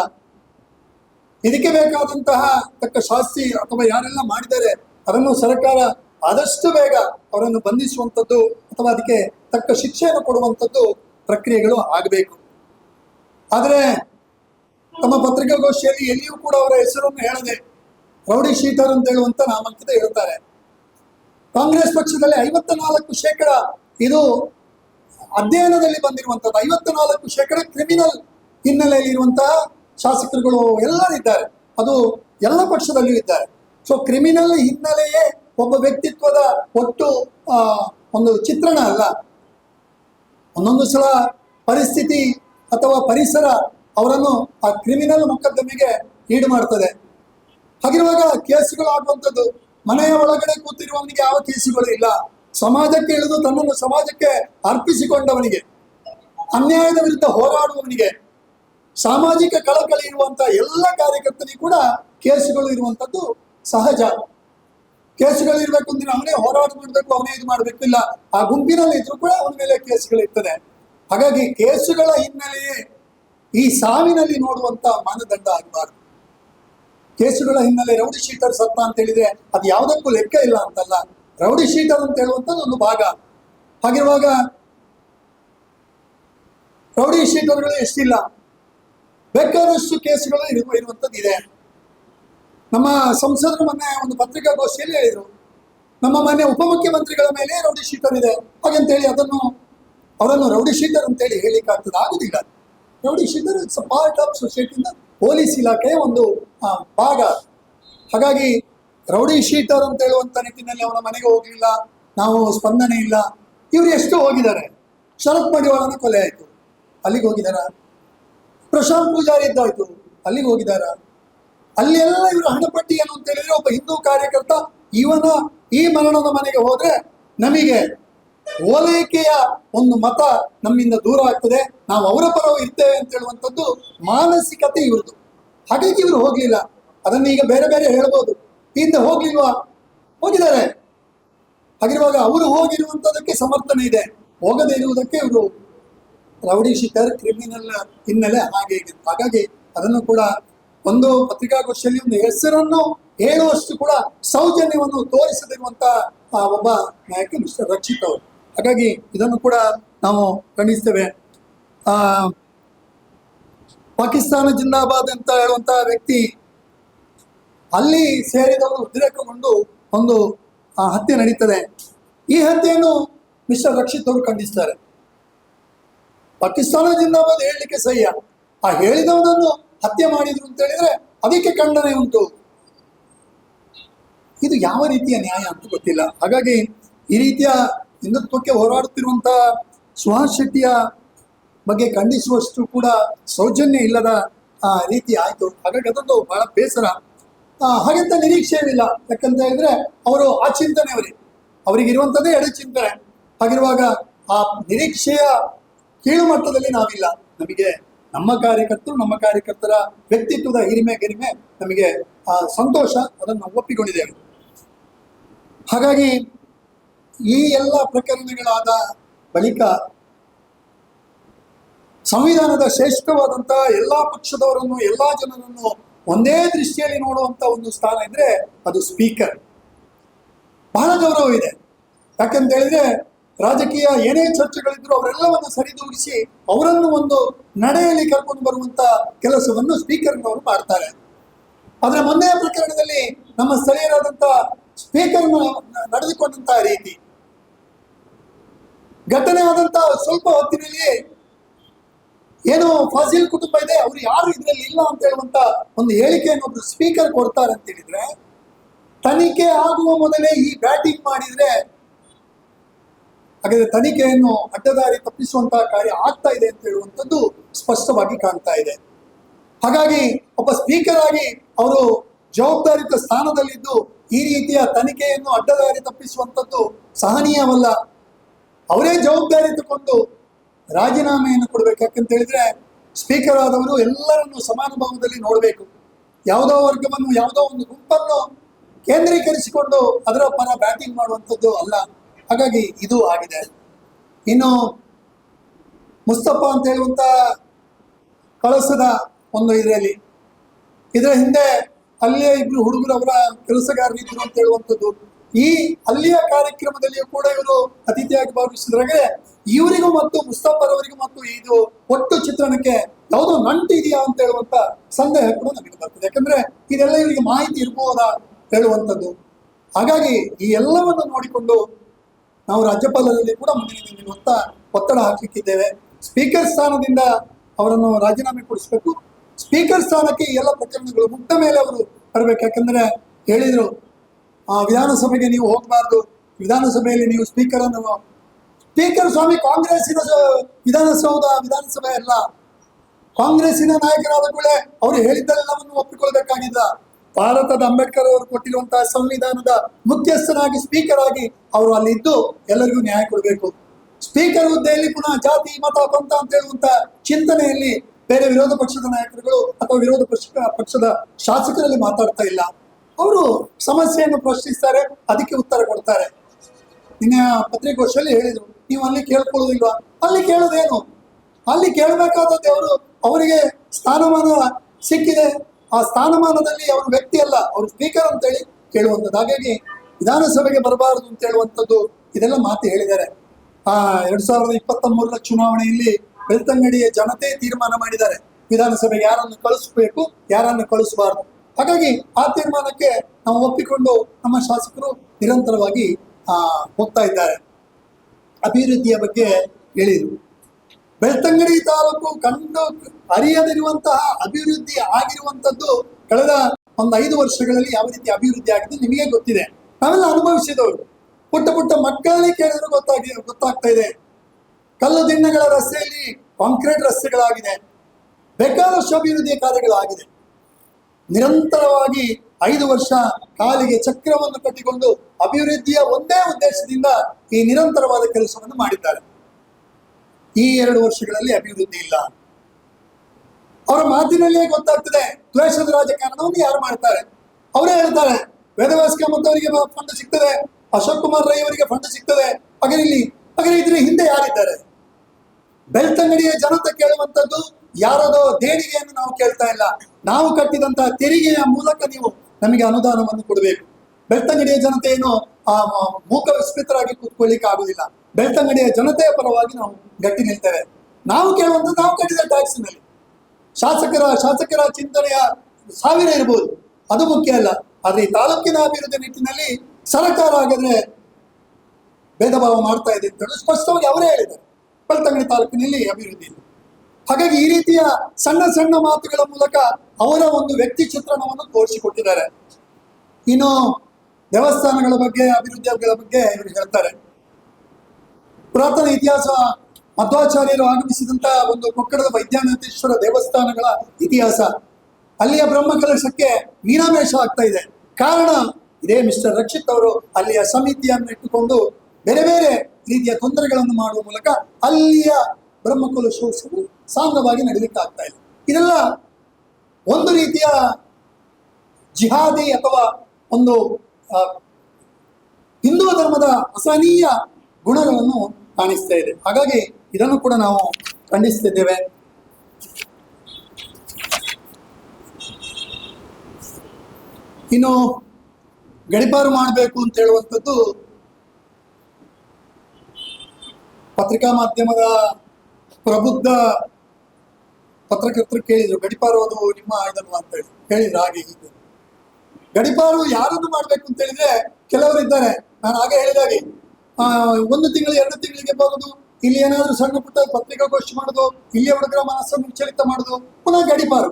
ಇದಕ್ಕೆ ಬೇಕಾದಂತಹ ತಕ್ಕ ಶಾಸ್ತಿ ಅಥವಾ ಯಾರೆಲ್ಲ ಮಾಡಿದ್ದಾರೆ, ಅದನ್ನು ಸರ್ಕಾರ ಆದಷ್ಟು ಬೇಗ ಅವರನ್ನು ಬಂಧಿಸುವಂಥದ್ದು ಅಥವಾ ಅದಕ್ಕೆ ತಕ್ಕ ಶಿಕ್ಷೆಯನ್ನು ಕೊಡುವಂಥದ್ದು ಪ್ರಕ್ರಿಯೆಗಳು ಆಗಬೇಕು. ಆದರೆ ತಮ್ಮ ಪತ್ರಿಕಾಗೋಷ್ಠಿಯಲ್ಲಿ ಎಲ್ಲಿಯೂ ಕೂಡ ಅವರ ಹೆಸರನ್ನು ಹೇಳದೆ ರೌಡಿ ಶೀತರ್ ಅಂತ ಹೇಳುವಂತ ನಾಮಂಕಿತ ಹೇಳ್ತಾರೆ ಕಾಂಗ್ರೆಸ್ ಪಕ್ಷದಲ್ಲಿ ಐವತ್ತ ನಾಲ್ಕು ಶೇಕಡ ಇದು ಅಧ್ಯಯನದಲ್ಲಿ ಬಂದಿರುವಂಥದ್ದು ಐವತ್ತ ನಾಲ್ಕು ಶೇಕಡ ಕ್ರಿಮಿನಲ್ ಹಿನ್ನೆಲೆಯಲ್ಲಿ ಇರುವಂತಹ ಶಾಸಕರುಗಳು ಎಲ್ಲರಿದ್ದಾರೆ ಅದು ಎಲ್ಲ ಪಕ್ಷದಲ್ಲೂ ಇದ್ದಾರೆ. ಸೊ ಕ್ರಿಮಿನಲ್ ಹಿನ್ನೆಲೆಯೇ ಒಬ್ಬ ವ್ಯಕ್ತಿತ್ವದ ಒಟ್ಟು ಒಂದು ಚಿತ್ರಣ ಅಲ್ಲ. ಒಂದೊಂದು ಸಲ ಪರಿಸ್ಥಿತಿ ಅಥವಾ ಪರಿಸರ ಅವರನ್ನು ಆ ಕ್ರಿಮಿನಲ್ ಮೊಕದ್ದಮೆಗೆ ಈಡು ಮಾಡ್ತದೆ. ಹಾಗಿರುವಾಗ ಕೇಸುಗಳು ಆಗುವಂಥದ್ದು ಮನೆಯ ಒಳಗಡೆ ಕೂತಿರುವವನಿಗೆ ಯಾವ ಕೇಸುಗಳು ಇಲ್ಲ. ಸಮಾಜಕ್ಕೆ ಇಳಿದು ತನ್ನನ್ನು ಸಮಾಜಕ್ಕೆ ಅರ್ಪಿಸಿಕೊಂಡವನಿಗೆ, ಅನ್ಯಾಯದ ವಿರುದ್ಧ ಹೋರಾಡುವವನಿಗೆ, ಸಾಮಾಜಿಕ ಕಳಕಳಿ ಇರುವಂತಹ ಎಲ್ಲ ಕಾರ್ಯಕರ್ತನಿಗೂ ಕೂಡ ಕೇಸುಗಳು ಇರುವಂತದ್ದು ಸಹಜ. ಕೇಸುಗಳು ಇರಬೇಕು ಅಂದ್ರೆ ಅವನೇ ಹೋರಾಟ ಮಾಡಬೇಕು, ಅವನೇ ಇದು ಮಾಡಬೇಕು ಇಲ್ಲ. ಆ ಗುಂಪಿನಲ್ಲಿ ಇದ್ರೂ ಕೂಡ ಅವನ ಮೇಲೆ ಕೇಸುಗಳು ಇರ್ತದೆ. ಹಾಗಾಗಿ ಕೇಸುಗಳ ಹಿನ್ನೆಲೆಯೇ ಈ ಸಾವಿನಲ್ಲಿ ನೋಡುವಂತ ಮಾನದಂಡ ಆಗಬಾರ್ದು. ಕೇಸುಗಳ ಹಿನ್ನೆಲೆ ರೌಡಿ ಶೀಟರ್ ಸತ್ತ ಅಂತ ಹೇಳಿದ್ರೆ ಅದು ಯಾವುದಕ್ಕೂ ಲೆಕ್ಕ ಇಲ್ಲ ಅಂತಲ್ಲ. ರೌಡಿ ಶೀಟರ್ ಅಂತ ಹೇಳುವಂಥದ್ದು ಒಂದು ಭಾಗ. ಹಾಗಿರುವಾಗ ರೌಡಿ ಶೀಟರ್ಗಳು ಎಷ್ಟಿಲ್ಲ? ಬೇಕಾದಷ್ಟು ಕೇಸುಗಳು ಇರುವ ಇರುವಂಥದ್ದು ಇದೆ. ನಮ್ಮ ಸಂಸದರು ಮೊನ್ನೆ ಒಂದು ಪತ್ರಿಕಾಗೋಷ್ಠಿಯಲ್ಲಿ ಹೇಳಿದರು. ನಮ್ಮ ಮನೆ ಉಪಮುಖ್ಯಮಂತ್ರಿಗಳ ಮೇಲೆ ರೌಡಿ ಶೀಟರ್ ಇದೆ. ಹಾಗಂತೇಳಿ ಅದನ್ನು, ಅವರನ್ನು ರೌಡಿ ಶೀಟರ್ ಅಂತೇಳಿ ಹೇಳಿಕ್ಕಾಗ್ತದೆ ಆಗುದಿಲ್ಲ. Rowdy sheeter it's part of ಸೊಸೈಟಿನ police ಇಲಾಖೆಯ ಒಂದು ಭಾಗ. ಹಾಗಾಗಿ ರೌಡಿ ಶೀಟರ್ ಅಂತ ಹೇಳುವಂತ ನಿಟ್ಟಿನಲ್ಲಿ ಅವನ ಮನೆಗೆ ಹೋಗಲಿಲ್ಲ. ನಾವು ಸ್ಪಂದನೆ ಇಲ್ಲ. ಇವರು ಎಷ್ಟು ಹೋಗಿದ್ದಾರೆ. ಶರತ್ ಮಡಿವಾಳನ ಕೊಲೆ ಆಯ್ತು. ಅಲ್ಲಿಗೆ ಹೋಗಿದಾರ ಪ್ರಶಾಂತ್ ಪೂಜಾರಿ ಇದ್ದಾಯ್ತು. ಅಲ್ಲಿಗೆ ಹೋಗಿದಾರ ಅಲ್ಲೆಲ್ಲ ಇವರು ಹಣಪಟ್ಟಿ ಏನು ಅಂತ ಹೇಳಿದ್ರೆ ಒಬ್ಬ ಹಿಂದೂ ಕಾರ್ಯಕರ್ತ ಇವನ ಈ ಮರಣದ ಮನೆಗೆ ಹೋದ್ರೆ ನಮಗೆ ಓಲೈಕೆಯ ಒಂದು ಮತ ನಮ್ಮಿಂದ ದೂರ ಆಗ್ತದೆ. ನಾವು ಅವರ ಪರ ಇರ್ತೇವೆ ಅಂತ ಹೇಳುವಂಥದ್ದು ಮಾನಸಿಕತೆ ಇವ್ರದ್ದು. ಹಾಗಾಗಿ ಇವರು ಹೋಗಲಿಲ್ಲ. ಅದನ್ನು ಈಗ ಬೇರೆ ಬೇರೆ ಹೇಳ್ಬೋದು. ಹಿಂದೆ ಹೋಗ್ಲಿಲ್ವಾ? ಹೋಗಿದ್ದಾರೆ. ಹಾಗಿರುವಾಗ ಅವರು ಹೋಗಿರುವಂಥದ್ದಕ್ಕೆ ಸಮರ್ಥನೆ ಇದೆ. ಹೋಗದೇ ಇರುವುದಕ್ಕೆ ಇವರು ರೌಡಿ ಶಿಖರ್ ಕ್ರಿಮಿನಲ್ ಹಿನ್ನೆಲೆ ಹಾಗೆ ಇದೆ. ಹಾಗಾಗಿ ಅದನ್ನು ಕೂಡ ಒಂದು ಪತ್ರಿಕಾಗೋಷ್ಠಿಯಲ್ಲಿ ಒಂದು ಹೆಸರನ್ನು ಹೇಳುವಷ್ಟು ಕೂಡ ಸೌಜನ್ಯವನ್ನು ತೋರಿಸದಿರುವಂತಹ ಒಬ್ಬ ನಾಯಕ ಮಿಸ್ಟರ್ ರಕ್ಷಿತ್ ಅವರು. ಹಾಗಾಗಿ ಇದನ್ನು ಕೂಡ ನಾವು ಖಂಡಿಸ್ತೇವೆ. ಆ ಪಾಕಿಸ್ತಾನ ಜಿಂದಾಬಾದ್ ಅಂತ ಹೇಳುವಂತ ವ್ಯಕ್ತಿ ಅಲ್ಲಿ ಸೇರಿದವರು ಉದ್ರೇಕಗೊಂಡು ಒಂದು ಹತ್ಯೆ ನಡೀತದೆ. ಈ ಹತ್ಯೆಯನ್ನು ಮಿಸ್ಟರ್ ರಕ್ಷಿತ್ ಅವರು ಖಂಡಿಸ್ತಾರೆ. ಪಾಕಿಸ್ತಾನ ಜಿಂದಾಬಾದ್ ಹೇಳಲಿಕ್ಕೆ ಸಹ್ಯ. ಆ ಹೇಳಿದವನನ್ನು ಹತ್ಯೆ ಮಾಡಿದ್ರು ಅಂತ ಹೇಳಿದ್ರೆ ಅದಕ್ಕೆ ಖಂಡನೆ ಉಂಟು. ಇದು ಯಾವ ರೀತಿಯ ನ್ಯಾಯ ಅಂತ ಗೊತ್ತಿಲ್ಲ. ಹಾಗಾಗಿ ಈ ರೀತಿಯ ಹಿಂದುತ್ವಕ್ಕೆ ಹೋರಾಡುತ್ತಿರುವಂತಹ ಸುಹಾಸ್ ಶೆಟ್ಟಿಯ ಬಗ್ಗೆ ಖಂಡಿಸುವಷ್ಟು ಕೂಡ ಸೌಜನ್ಯ ಇಲ್ಲದ ರೀತಿ ಆಯ್ತು. ಹಾಗಾಗಿ ಅದೊಂದು ಬಹಳ ಬೇಸರ. ಹಾಗೆಂತ ನಿರೀಕ್ಷೆ ಇಲ್ಲ ಯಾಕಂತ ಹೇಳಿದ್ರೆ, ಅವರು ಆ ಚಿಂತನೆ ಚಿಂತನೆಯವರೇ ಅವರಿಗಿರುವಂಥದ್ದೇ ಎಡೆ ಚಿಂತನೆ. ಹಾಗಿರುವಾಗ ಆ ನಿರೀಕ್ಷೆಯ ಕೀಳು ಮಟ್ಟದಲ್ಲಿ ನಾವಿಲ್ಲ. ನಮಗೆ ನಮ್ಮ ಕಾರ್ಯಕರ್ತರು, ನಮ್ಮ ಕಾರ್ಯಕರ್ತರ ವ್ಯಕ್ತಿತ್ವದ ಹಿರಿಮೆ ಗಿರಿಮೆ ನಮಗೆ, ಆ, ಸಂತೋಷ ಅದನ್ನು ನಾವು ಒಪ್ಪಿಕೊಂಡಿದ್ದೇವೆ. ಹಾಗಾಗಿ ಈ ಎಲ್ಲ ಪ್ರಕರಣಗಳಾದ ಬಳಿಕ ಸಂವಿಧಾನದ ಶ್ರೇಷ್ಠವಾದಂತಹ ಎಲ್ಲಾ ಪಕ್ಷದವರನ್ನು, ಎಲ್ಲಾ ಜನರನ್ನು ಒಂದೇ ದೃಷ್ಟಿಯಲ್ಲಿ ನೋಡುವಂತ ಒಂದು ಸ್ಥಾನ ಇದ್ರೆ ಅದು ಸ್ಪೀಕರ್. ಬಹಳ ಗೌರವ ಇದೆ. ಯಾಕಂತ ಹೇಳಿದ್ರೆ ರಾಜಕೀಯ ಏನೇ ಚರ್ಚೆಗಳಿದ್ರು ಅವರೆಲ್ಲವನ್ನು ಸರಿದೂಗಿಸಿ ಅವರನ್ನು ಒಂದು ನಡೆಯಲ್ಲಿ ಕರ್ಕೊಂಡು ಬರುವಂತ ಕೆಲಸವನ್ನು ಸ್ಪೀಕರ್ನವರು ಮಾಡ್ತಾರೆ. ಆದ್ರೆ ಮೊನ್ನೆಯ ಪ್ರಕರಣದಲ್ಲಿ ನಮ್ಮ ಸ್ಥಳೀಯರಾದಂತ ಸ್ಪೀಕರ್ ನಡೆದುಕೊಂಡಂತಹ ರೀತಿ. ಘಟನೆ ಆದಂತ ಸ್ವಲ್ಪ ಹೊತ್ತಿನಲ್ಲಿ ಏನು ಫಾಸಿಲ್ ಕುಟುಂಬ ಇದೆ, ಅವ್ರು ಯಾರು ಇದ್ರಲ್ಲಿ ಇಲ್ಲ ಅಂತ ಹೇಳುವಂತ ಒಂದು ಹೇಳಿಕೆಯನ್ನು ಒಬ್ರು ಸ್ಪೀಕರ್ ಕೊಡ್ತಾರೆ ಅಂತ ಹೇಳಿದ್ರೆ, ತನಿಖೆ ಆಗುವ ಮೊದಲೇ ಈ ಬ್ಯಾಟಿಂಗ್ ಮಾಡಿದ್ರೆ, ಹಾಗಾದ್ರೆ ತನಿಖೆಯನ್ನು ಅಡ್ಡದಾರಿ ತಪ್ಪಿಸುವಂತಹ ಕಾರ್ಯ ಆಗ್ತಾ ಇದೆ ಅಂತ ಹೇಳುವಂಥದ್ದು ಸ್ಪಷ್ಟವಾಗಿ ಕಾಣ್ತಾ ಇದೆ. ಹಾಗಾಗಿ ಒಬ್ಬ ಸ್ಪೀಕರ್ ಆಗಿ ಅವರು ಜವಾಬ್ದಾರಿತ ಸ್ಥಾನದಲ್ಲಿದ್ದು ಈ ರೀತಿಯ ತನಿಖೆಯನ್ನು ಅಡ್ಡದಾರಿ ತಪ್ಪಿಸುವಂಥದ್ದು ಸಹನೀಯವಲ್ಲ. ಅವರೇ ಜವಾಬ್ದಾರಿ ತಗೊಂಡು ರಾಜೀನಾಮೆಯನ್ನು ಕೊಡಬೇಕು. ಯಾಕಂತ ಹೇಳಿದ್ರೆ ಸ್ಪೀಕರ್ ಆದವರು ಎಲ್ಲರನ್ನು ಸಮಾನ ಭಾವದಲ್ಲಿ ನೋಡಬೇಕು. ಯಾವುದೋ ವರ್ಗವನ್ನು, ಯಾವುದೋ ಒಂದು ಗುಂಪನ್ನು ಕೇಂದ್ರೀಕರಿಸಿಕೊಂಡು ಅದರ ಪರ ಬ್ಯಾಟಿಂಗ್ ಮಾಡುವಂಥದ್ದು ಅಲ್ಲ. ಹಾಗಾಗಿ ಇದು ಆಗಿದೆ. ಇನ್ನು ಮುಸ್ತಫಾ ಅಂತ ಹೇಳುವಂತ ಕಳಸದ ಒಂದು ಇದರಲ್ಲಿ. ಇದರ ಹಿಂದೆ ಅಲ್ಲಿಯ ಇಬ್ರು ಹುಡುಗರು ಅವರ ಕೆಲಸಗಾರರಿದ್ರು ಅಂತ ಹೇಳುವಂಥದ್ದು. ಈ ಅಲ್ಲಿಯ ಕಾರ್ಯಕ್ರಮದಲ್ಲಿಯೂ ಕೂಡ ಇವರು ಅತಿಥಿಯಾಗಿ ಭಾಗವಹಿಸಿದ್ರಾಗೆ ಇವರಿಗೂ ಮತ್ತು ಮುಸ್ತಫರವರಿಗೂ ಮತ್ತು ಇದು ಒಟ್ಟು ಚಿತ್ರಣಕ್ಕೆ ಯಾವುದೋ ನಂಟು ಇದೆಯಾ ಅಂತ ಹೇಳುವಂತ ಸಂದೇಹ ಕೂಡ ನಮಗೆ ಬರ್ತದೆ. ಯಾಕಂದ್ರೆ ಇದೆಲ್ಲ ಇವರಿಗೆ ಮಾಹಿತಿ ಇರ್ಬೋದಾ ಹೇಳುವಂಥದ್ದು. ಹಾಗಾಗಿ ಈ ಎಲ್ಲವನ್ನು ನೋಡಿಕೊಂಡು ನಾವು ರಾಜ್ಯಪಾಲರಲ್ಲಿ ಕೂಡ ಮುಂದಿನ ಒತ್ತ ಒತ್ತಡ ಹಾಕಲಿಕ್ಕಿದ್ದೇವೆ. ಸ್ಪೀಕರ್ ಸ್ಥಾನದಿಂದ ಅವರನ್ನು ರಾಜೀನಾಮೆ ಕೊಡಿಸಬೇಕು. ಸ್ಪೀಕರ್ ಸ್ಥಾನಕ್ಕೆ ಈ ಎಲ್ಲ ಪ್ರಕರಣಗಳು ಮುಟ್ಟ ಮೇಲೆ ಅವರು ಬರಬೇಕು. ಯಾಕಂದ್ರೆ ಹೇಳಿದ್ರು, ಆ ವಿಧಾನಸಭೆಗೆ ನೀವು ಹೋಗಬಾರ್ದು. ವಿಧಾನಸಭೆಯಲ್ಲಿ ನೀವು ಸ್ಪೀಕರ್ ಅನ್ನು ಸ್ಪೀಕರ್ ಸ್ವಾಮಿ ಕಾಂಗ್ರೆಸ್ಸಿನ ವಿಧಾನಸೌಧ, ವಿಧಾನಸಭೆ ಅಲ್ಲ. ಕಾಂಗ್ರೆಸ್ಸಿನ ನಾಯಕರಾದ ಕೂಡ ಅವರು ಹೇಳಿದ್ದೆಲ್ಲವನ್ನು ಒಪ್ಪಿಕೊಳ್ಬೇಕಾಗಿದ್ದ ಭಾರತದ ಅಂಬೇಡ್ಕರ್ ಅವರು ಕೊಟ್ಟಿರುವಂತಹ ಸಂವಿಧಾನದ ಮುಖ್ಯಸ್ಥನಾಗಿ ಸ್ಪೀಕರ್ ಆಗಿ ಅವರು ಅಲ್ಲಿ ಇದ್ದು ಎಲ್ಲರಿಗೂ ನ್ಯಾಯ ಕೊಡಬೇಕು. ಸ್ಪೀಕರ್ ಹುದ್ದೆಯಲ್ಲಿ ಪುನಃ ಜಾತಿ, ಮತ, ಪಂಥ ಅಂತ ಹೇಳುವಂತ ಚಿಂತನೆಯಲ್ಲಿ ಬೇರೆ ವಿರೋಧ ಪಕ್ಷದ ನಾಯಕರುಗಳು ಅಥವಾ ವಿರೋಧ ಪಕ್ಷ, ಪಕ್ಷದ ಶಾಸಕರಲ್ಲಿ ಮಾತಾಡ್ತಾ ಇಲ್ಲ. ಅವರು ಸಮಸ್ಯೆಯನ್ನು ಪ್ರಶ್ನಿಸ್ತಾರೆ, ಅದಕ್ಕೆ ಉತ್ತರ ಕೊಡ್ತಾರೆ. ನಿನ್ನೆ ಪತ್ರಿಕೋಶದಲ್ಲಿ ಹೇಳಿದ್ರು. ನೀವು ಅಲ್ಲಿ ಕೇಳ್ಕೊಳ್ಳೋದಿಲ್ವಾ? ಅಲ್ಲಿ ಕೇಳೋದೇನು? ಅಲ್ಲಿ ಕೇಳಬೇಕಾದದ್ದು ಅವರು ಅವರಿಗೆ ಸ್ಥಾನಮಾನ ಸಿಕ್ಕಿದೆ. ಆ ಸ್ಥಾನಮಾನದಲ್ಲಿ ಅವರು ವ್ಯಕ್ತಿ ಅಲ್ಲ, ಅವರು ಸ್ಪೀಕರ್ ಅಂತೇಳಿ ಕೇಳುವಂಥದ್ದು. ಹಾಗಾಗಿ ವಿಧಾನಸಭೆಗೆ ಬರಬಾರದು ಅಂತ ಹೇಳುವಂಥದ್ದು, ಇದೆಲ್ಲ ಮಾತು ಹೇಳಿದ್ದಾರೆ. ಆ, ಎರಡ್ ಸಾವಿರದ ಇಪ್ಪತ್ತ ಮೂರರ ಚುನಾವಣೆಯಲ್ಲಿ ಬೆಳ್ತಂಗಡಿಯ ಜನತೆ ತೀರ್ಮಾನ ಮಾಡಿದ್ದಾರೆ. ವಿಧಾನಸಭೆಗೆ ಯಾರನ್ನು ಕಳಿಸ್ಬೇಕು, ಯಾರನ್ನು ಕಳಿಸಬಾರದು. ಹಾಗಾಗಿ ಆ ತೀರ್ಮಾನಕ್ಕೆ ನಾವು ಒಪ್ಪಿಕೊಂಡು ನಮ್ಮ ಶಾಸಕರು ನಿರಂತರವಾಗಿ ಹೋಗ್ತಾ ಇದ್ದಾರೆ. ಅಭಿವೃದ್ಧಿಯ ಬಗ್ಗೆ ಹೇಳಿದರು. ಬೆಳ್ತಂಗಡಿ ತಾಲೂಕು ಕಂಡು ಅರಿಯದಿರುವಂತಹ ಅಭಿವೃದ್ಧಿ ಆಗಿರುವಂತದ್ದು ಕಳೆದ ಒಂದು ಐದು ವರ್ಷಗಳಲ್ಲಿ ಯಾವ ರೀತಿ ಅಭಿವೃದ್ಧಿ ಆಗಿದೆ ನಿಮಗೆ ಗೊತ್ತಿದೆ. ನಾವೆಲ್ಲ ಅನುಭವಿಸಿದವರು. ಪುಟ್ಟ ಪುಟ್ಟ ಮಕ್ಕಳಲ್ಲಿ ಕೇಳಿದ್ರು ಗೊತ್ತಾಗಿ, ಗೊತ್ತಾಗ್ತಾ ಇದೆ. ಕಲ್ಲು ದಿಣ್ಣಗಳ ರಸ್ತೆಯಲ್ಲಿ ಕಾಂಕ್ರೀಟ್ ರಸ್ತೆಗಳಾಗಿದೆ. ಬೇಕಾದಷ್ಟು ಅಭಿವೃದ್ಧಿಯ ಕಾರ್ಯಗಳಾಗಿದೆ. ನಿರಂತರವಾಗಿ ಐದು ವರ್ಷ ಕಾಲಿಗೆ ಚಕ್ರವನ್ನು ಕಟ್ಟಿಕೊಂಡು ಅಭಿವೃದ್ಧಿಯ ಒಂದೇ ಉದ್ದೇಶದಿಂದ ಈ ನಿರಂತರವಾದ ಕೆಲಸವನ್ನು ಮಾಡಿದ್ದಾರೆ. ಈ ಎರಡು ವರ್ಷಗಳಲ್ಲಿ ಅಭಿವೃದ್ಧಿ ಇಲ್ಲ. ಅವರ ಮಾತಿನಲ್ಲಿಯೇ ಗೊತ್ತಾಗ್ತದೆ, ದ್ವೇಷದ ರಾಜಕಾರಣವನ್ನು ಯಾರು ಮಾಡ್ತಾರೆ? ಅವರೇ ಹೇಳ್ತಾರೆ ವೇದವಾಸ್ಕ ಮತ್ತವರಿಗೆ ಫಂಡ್ ಸಿಗ್ತದೆ, ಅಶೋಕ್ ಕುಮಾರ್ ರೈ ಅವರಿಗೆ ಫಂಡ್ ಸಿಗ್ತದೆ. ಹಾಗೆ ಇಲ್ಲಿ ಹಾಗೆ ಇದ್ರ ಹಿಂದೆ ಯಾರಿದ್ದಾರೆ? ಬೆಳ್ತಂಗಡಿಯ ಜನತೆ ಕೇಳುವಂತದ್ದು ಯಾರದೋ ದೇಣಿಗೆಯನ್ನು ನಾವು ಕೇಳ್ತಾ ಇಲ್ಲ. ನಾವು ಕಟ್ಟಿದಂತಹ ತೆರಿಗೆಯ ಮೂಲಕ ನೀವು ನಮಗೆ ಅನುದಾನವನ್ನು ಕೊಡಬೇಕು. ಬೆಳ್ತಂಗಡಿಯ ಜನತೆಯನ್ನು ಆ ಮೂಕ ವಿಸ್ಮಿತರಾಗಿ ಕೂತ್ಕೊಳ್ಳಿಕ್ಕೆ ಆಗುದಿಲ್ಲ ಬೆಳ್ತಂಗಡಿಯ ಜನತೆಯ ಪರವಾಗಿ ನಾವು ಗಟ್ಟಿ ನಿಲ್ತೇವೆ. ನಾವು ಕೇಳುವಂತ ನಾವು ಕಟ್ಟಿದ ಟ್ಯಾಕ್ಸ್ನಲ್ಲಿ ಶಾಸಕರ ಶಾಸಕರ ಚಿಂತನೆಯ ಸಾವಿರ ಇರ್ಬೋದು. ಅದು ಮುಖ್ಯ ಅಲ್ಲ. ಆದ್ರೆ ಈ ತಾಲೂಕಿನ ಅಭಿವೃದ್ಧಿ ನಿಟ್ಟಿನಲ್ಲಿ ಸರ್ಕಾರ ಆಗಿದ್ರೆ ಭೇದ ಭಾವ ಮಾಡ್ತಾ ಇದೆ ಅಂತ ಸ್ಪಷ್ಟವಾಗಿ ಅವರೇ ಹೇಳಿದ್ದಾರೆ. ಬೆಳ್ತಂಗಡಿ ತಾಲೂಕಿನಲ್ಲಿ ಅಭಿವೃದ್ಧಿ ಇದೆ ಹಾಗಾಗಿ ಈ ರೀತಿಯ ಸಣ್ಣ ಸಣ್ಣ ಮಾತುಗಳ ಮೂಲಕ ಅವರ ಒಂದು ವ್ಯಕ್ತಿ ಚಿತ್ರಣವನ್ನು ತೋರಿಸಿಕೊಟ್ಟಿದ್ದಾರೆ. ಇನ್ನು ದೇವಸ್ಥಾನಗಳ ಬಗ್ಗೆ ಅಭಿವೃದ್ಧಿಗಳ ಬಗ್ಗೆ ಇವರು ಹೇಳ್ತಾರೆ. ಪುರಾತನ ಇತಿಹಾಸ ಮಧ್ವಾಚಾರ್ಯರು ಆಗಮಿಸಿದಂತಹ ಒಂದು ಕೊಕ್ಕಡದ ವೈದ್ಯನಾಥೇಶ್ವರ ದೇವಸ್ಥಾನಗಳ ಇತಿಹಾಸ. ಅಲ್ಲಿಯ ಬ್ರಹ್ಮ ಕಲಶಕ್ಕೆ ಮೀನಾಮೇಷ ಆಗ್ತಾ ಇದೆ. ಕಾರಣ ಇದೇ ಮಿಸ್ಟರ್ ರಕ್ಷಿತ್ ಅವರು ಅಲ್ಲಿಯ ಸಮಿತಿಯನ್ನು ಇಟ್ಟುಕೊಂಡು ಬೇರೆ ಬೇರೆ ರೀತಿಯ ತೊಂದರೆಗಳನ್ನು ಮಾಡುವ ಮೂಲಕ ಅಲ್ಲಿಯ ಬ್ರಹ್ಮಕಲಶೋತ್ಸವ ಸಾಂಗವಾಗಿ ನಡೀಲಿಕ್ಕೆ ಆಗ್ತಾ ಇದೆ ಇದೆಲ್ಲ ಒಂದು ರೀತಿಯ ಜಿಹಾದಿ ಅಥವಾ ಒಂದು ಹಿಂದೂ ಧರ್ಮದ ಅಸಹನೀಯ ಗುಣಗಳನ್ನು ಕಾಣಿಸ್ತಾ ಇದೆ. ಹಾಗಾಗಿ ಇದನ್ನು ಕೂಡ ನಾವು ಖಂಡಿಸ್ತಿದ್ದೇವೆ. ಇನ್ನು ಗಡಿಪಾರು ಮಾಡಬೇಕು ಅಂತ ಹೇಳುವಂಥದ್ದು ಪತ್ರಿಕಾ ಮಾಧ್ಯಮದ ಪ್ರಬುದ್ಧ ಪತ್ರಕರ್ತರು ಕೇಳಿದ್ರು, ಗಡಿಪಾರು ಅದು ನಿಮ್ಮ ಇದನ್ನು ಅಂತ ಹೇಳಿ. ಹೇಳಿದ್ರು ಹಾಗೆ ಹೀಗೆ. ಗಡಿಪಾರು ಯಾರನ್ನು ಮಾಡ್ಬೇಕು ಅಂತ ಹೇಳಿದ್ರೆ ಕೆಲವರು ಇದ್ದಾರೆ. ನಾನು ಹಾಗೆ ಹೇಳಿದಾಗೆ ಒಂದು ತಿಂಗಳು, ಎರಡು ತಿಂಗಳಿಗೆ ಬರೋದು ಇಲ್ಲಿ ಏನಾದ್ರೂ ಸಣ್ಣ ಪುಟ್ಟ ಪತ್ರಿಕಾಗೋಷ್ಠಿ ಮಾಡೋದು ಇಲ್ಲಿ ಹುಡುಗರ ಮನಸ್ಸನ್ನು ವಿಚಲಿತ ಮಾಡೋದು, ಪುನಃ ಗಡಿಪಾರು.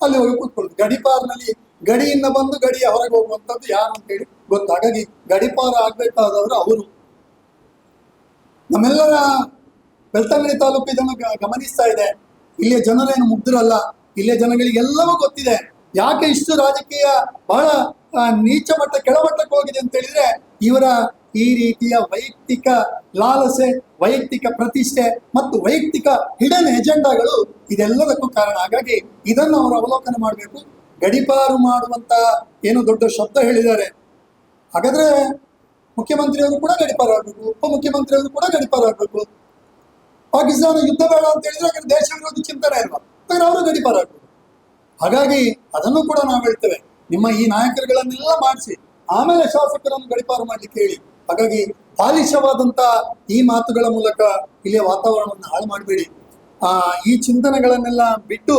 ಅಲ್ಲಿ ಹೋಗಿ ಕೂತ್ಕೊಳ್ಳೋದು. ಗಡಿಪಾರ್ನಲ್ಲಿ ಗಡಿಯಿಂದ ಬಂದು ಗಡಿಯ ಹೊರಗೆ ಹೋಗುವಂಥದ್ದು ಯಾರು ಅಂತ ಹೇಳಿ ಗೊತ್ತು. ಹಾಗಾಗಿ ಗಡಿಪಾರ ಆಗ್ಬೇಕಾದವರು ಅವರು. ನಮ್ಮೆಲ್ಲರ ಬೆಳ್ತಂಗಡಿ ತಾಲೂಕು ಇದನ್ನು ಗಮನಿಸ್ತಾ ಇದೆ. ಇಲ್ಲಿಯ ಜನರೇನು ಮುಗ್ಧರಲ್ಲ ಇಲ್ಲಿಯ ಜನಗಳಿಗೆಲ್ಲವೂ ಗೊತ್ತಿದೆ. ಯಾಕೆ ಇಷ್ಟು ರಾಜಕೀಯ ಬಹಳ ನೀಚ ಮಟ್ಟ ಕೆಳಮಟ್ಟಕ್ಕೆ ಹೋಗಿದೆ ಅಂತ ಹೇಳಿದ್ರೆ, ಇವರ ಈ ರೀತಿಯ ವೈಯಕ್ತಿಕ ಲಾಲಸೆ, ವೈಯಕ್ತಿಕ ಪ್ರತಿಷ್ಠೆ ಮತ್ತು ವೈಯಕ್ತಿಕ ಹಿಡನ್ ಎಜೆಂಡಾಗಳು ಇದೆಲ್ಲದಕ್ಕೂ ಕಾರಣ. ಹಾಗಾಗಿ ಇದನ್ನು ಅವರು ಅವಲೋಕನ ಮಾಡಬೇಕು. ಗಡಿಪಾರು ಮಾಡುವಂತ ಏನು ದೊಡ್ಡ ಶಬ್ದ ಹೇಳಿದ್ದಾರೆ. ಹಾಗಾದ್ರೆ ಮುಖ್ಯಮಂತ್ರಿಯವರು ಕೂಡ ಗಡಿಪಾರು ಆಗ್ಬೇಕು. ಉಪಮುಖ್ಯಮಂತ್ರಿಯವರು ಕೂಡ ಗಡಿಪಾರು ಆಗ್ಬೇಕು. ಪಾಕಿಸ್ತಾನ ಯುದ್ಧ ಬೇಡ ಅಂತ ಹೇಳಿದ್ರೆ ದೇಶ ವಿರೋಧಿ ಚಿಂತನೆ ಇಲ್ವಾ? ಹಾಗಾದ್ರೆ ಅವರು ಗಡಿಪಾರು ಆಗ್ಬೇಕು ಹಾಗಾಗಿ ಅದನ್ನು ಕೂಡ ನಾವು ಹೇಳ್ತೇವೆ. ನಿಮ್ಮ ಈ ನಾಯಕರುಗಳನ್ನೆಲ್ಲ ಮಾಡಿಸಿ, ಆಮೇಲೆ ಶಾಸಕರನ್ನು ಗಡಿಪಾರು ಮಾಡ್ಲಿಕ್ಕೆ ಹೇಳಿ. ಹಾಗಾಗಿ ಬಾಲಿಶವಾದಂತ ಈ ಮಾತುಗಳ ಮೂಲಕ ಇಲ್ಲಿಯ ವಾತಾವರಣವನ್ನು ಹಾಳು ಮಾಡಬೇಡಿ. ಆ, ಈ ಚಿಂತನೆಗಳನ್ನೆಲ್ಲ ಬಿಟ್ಟು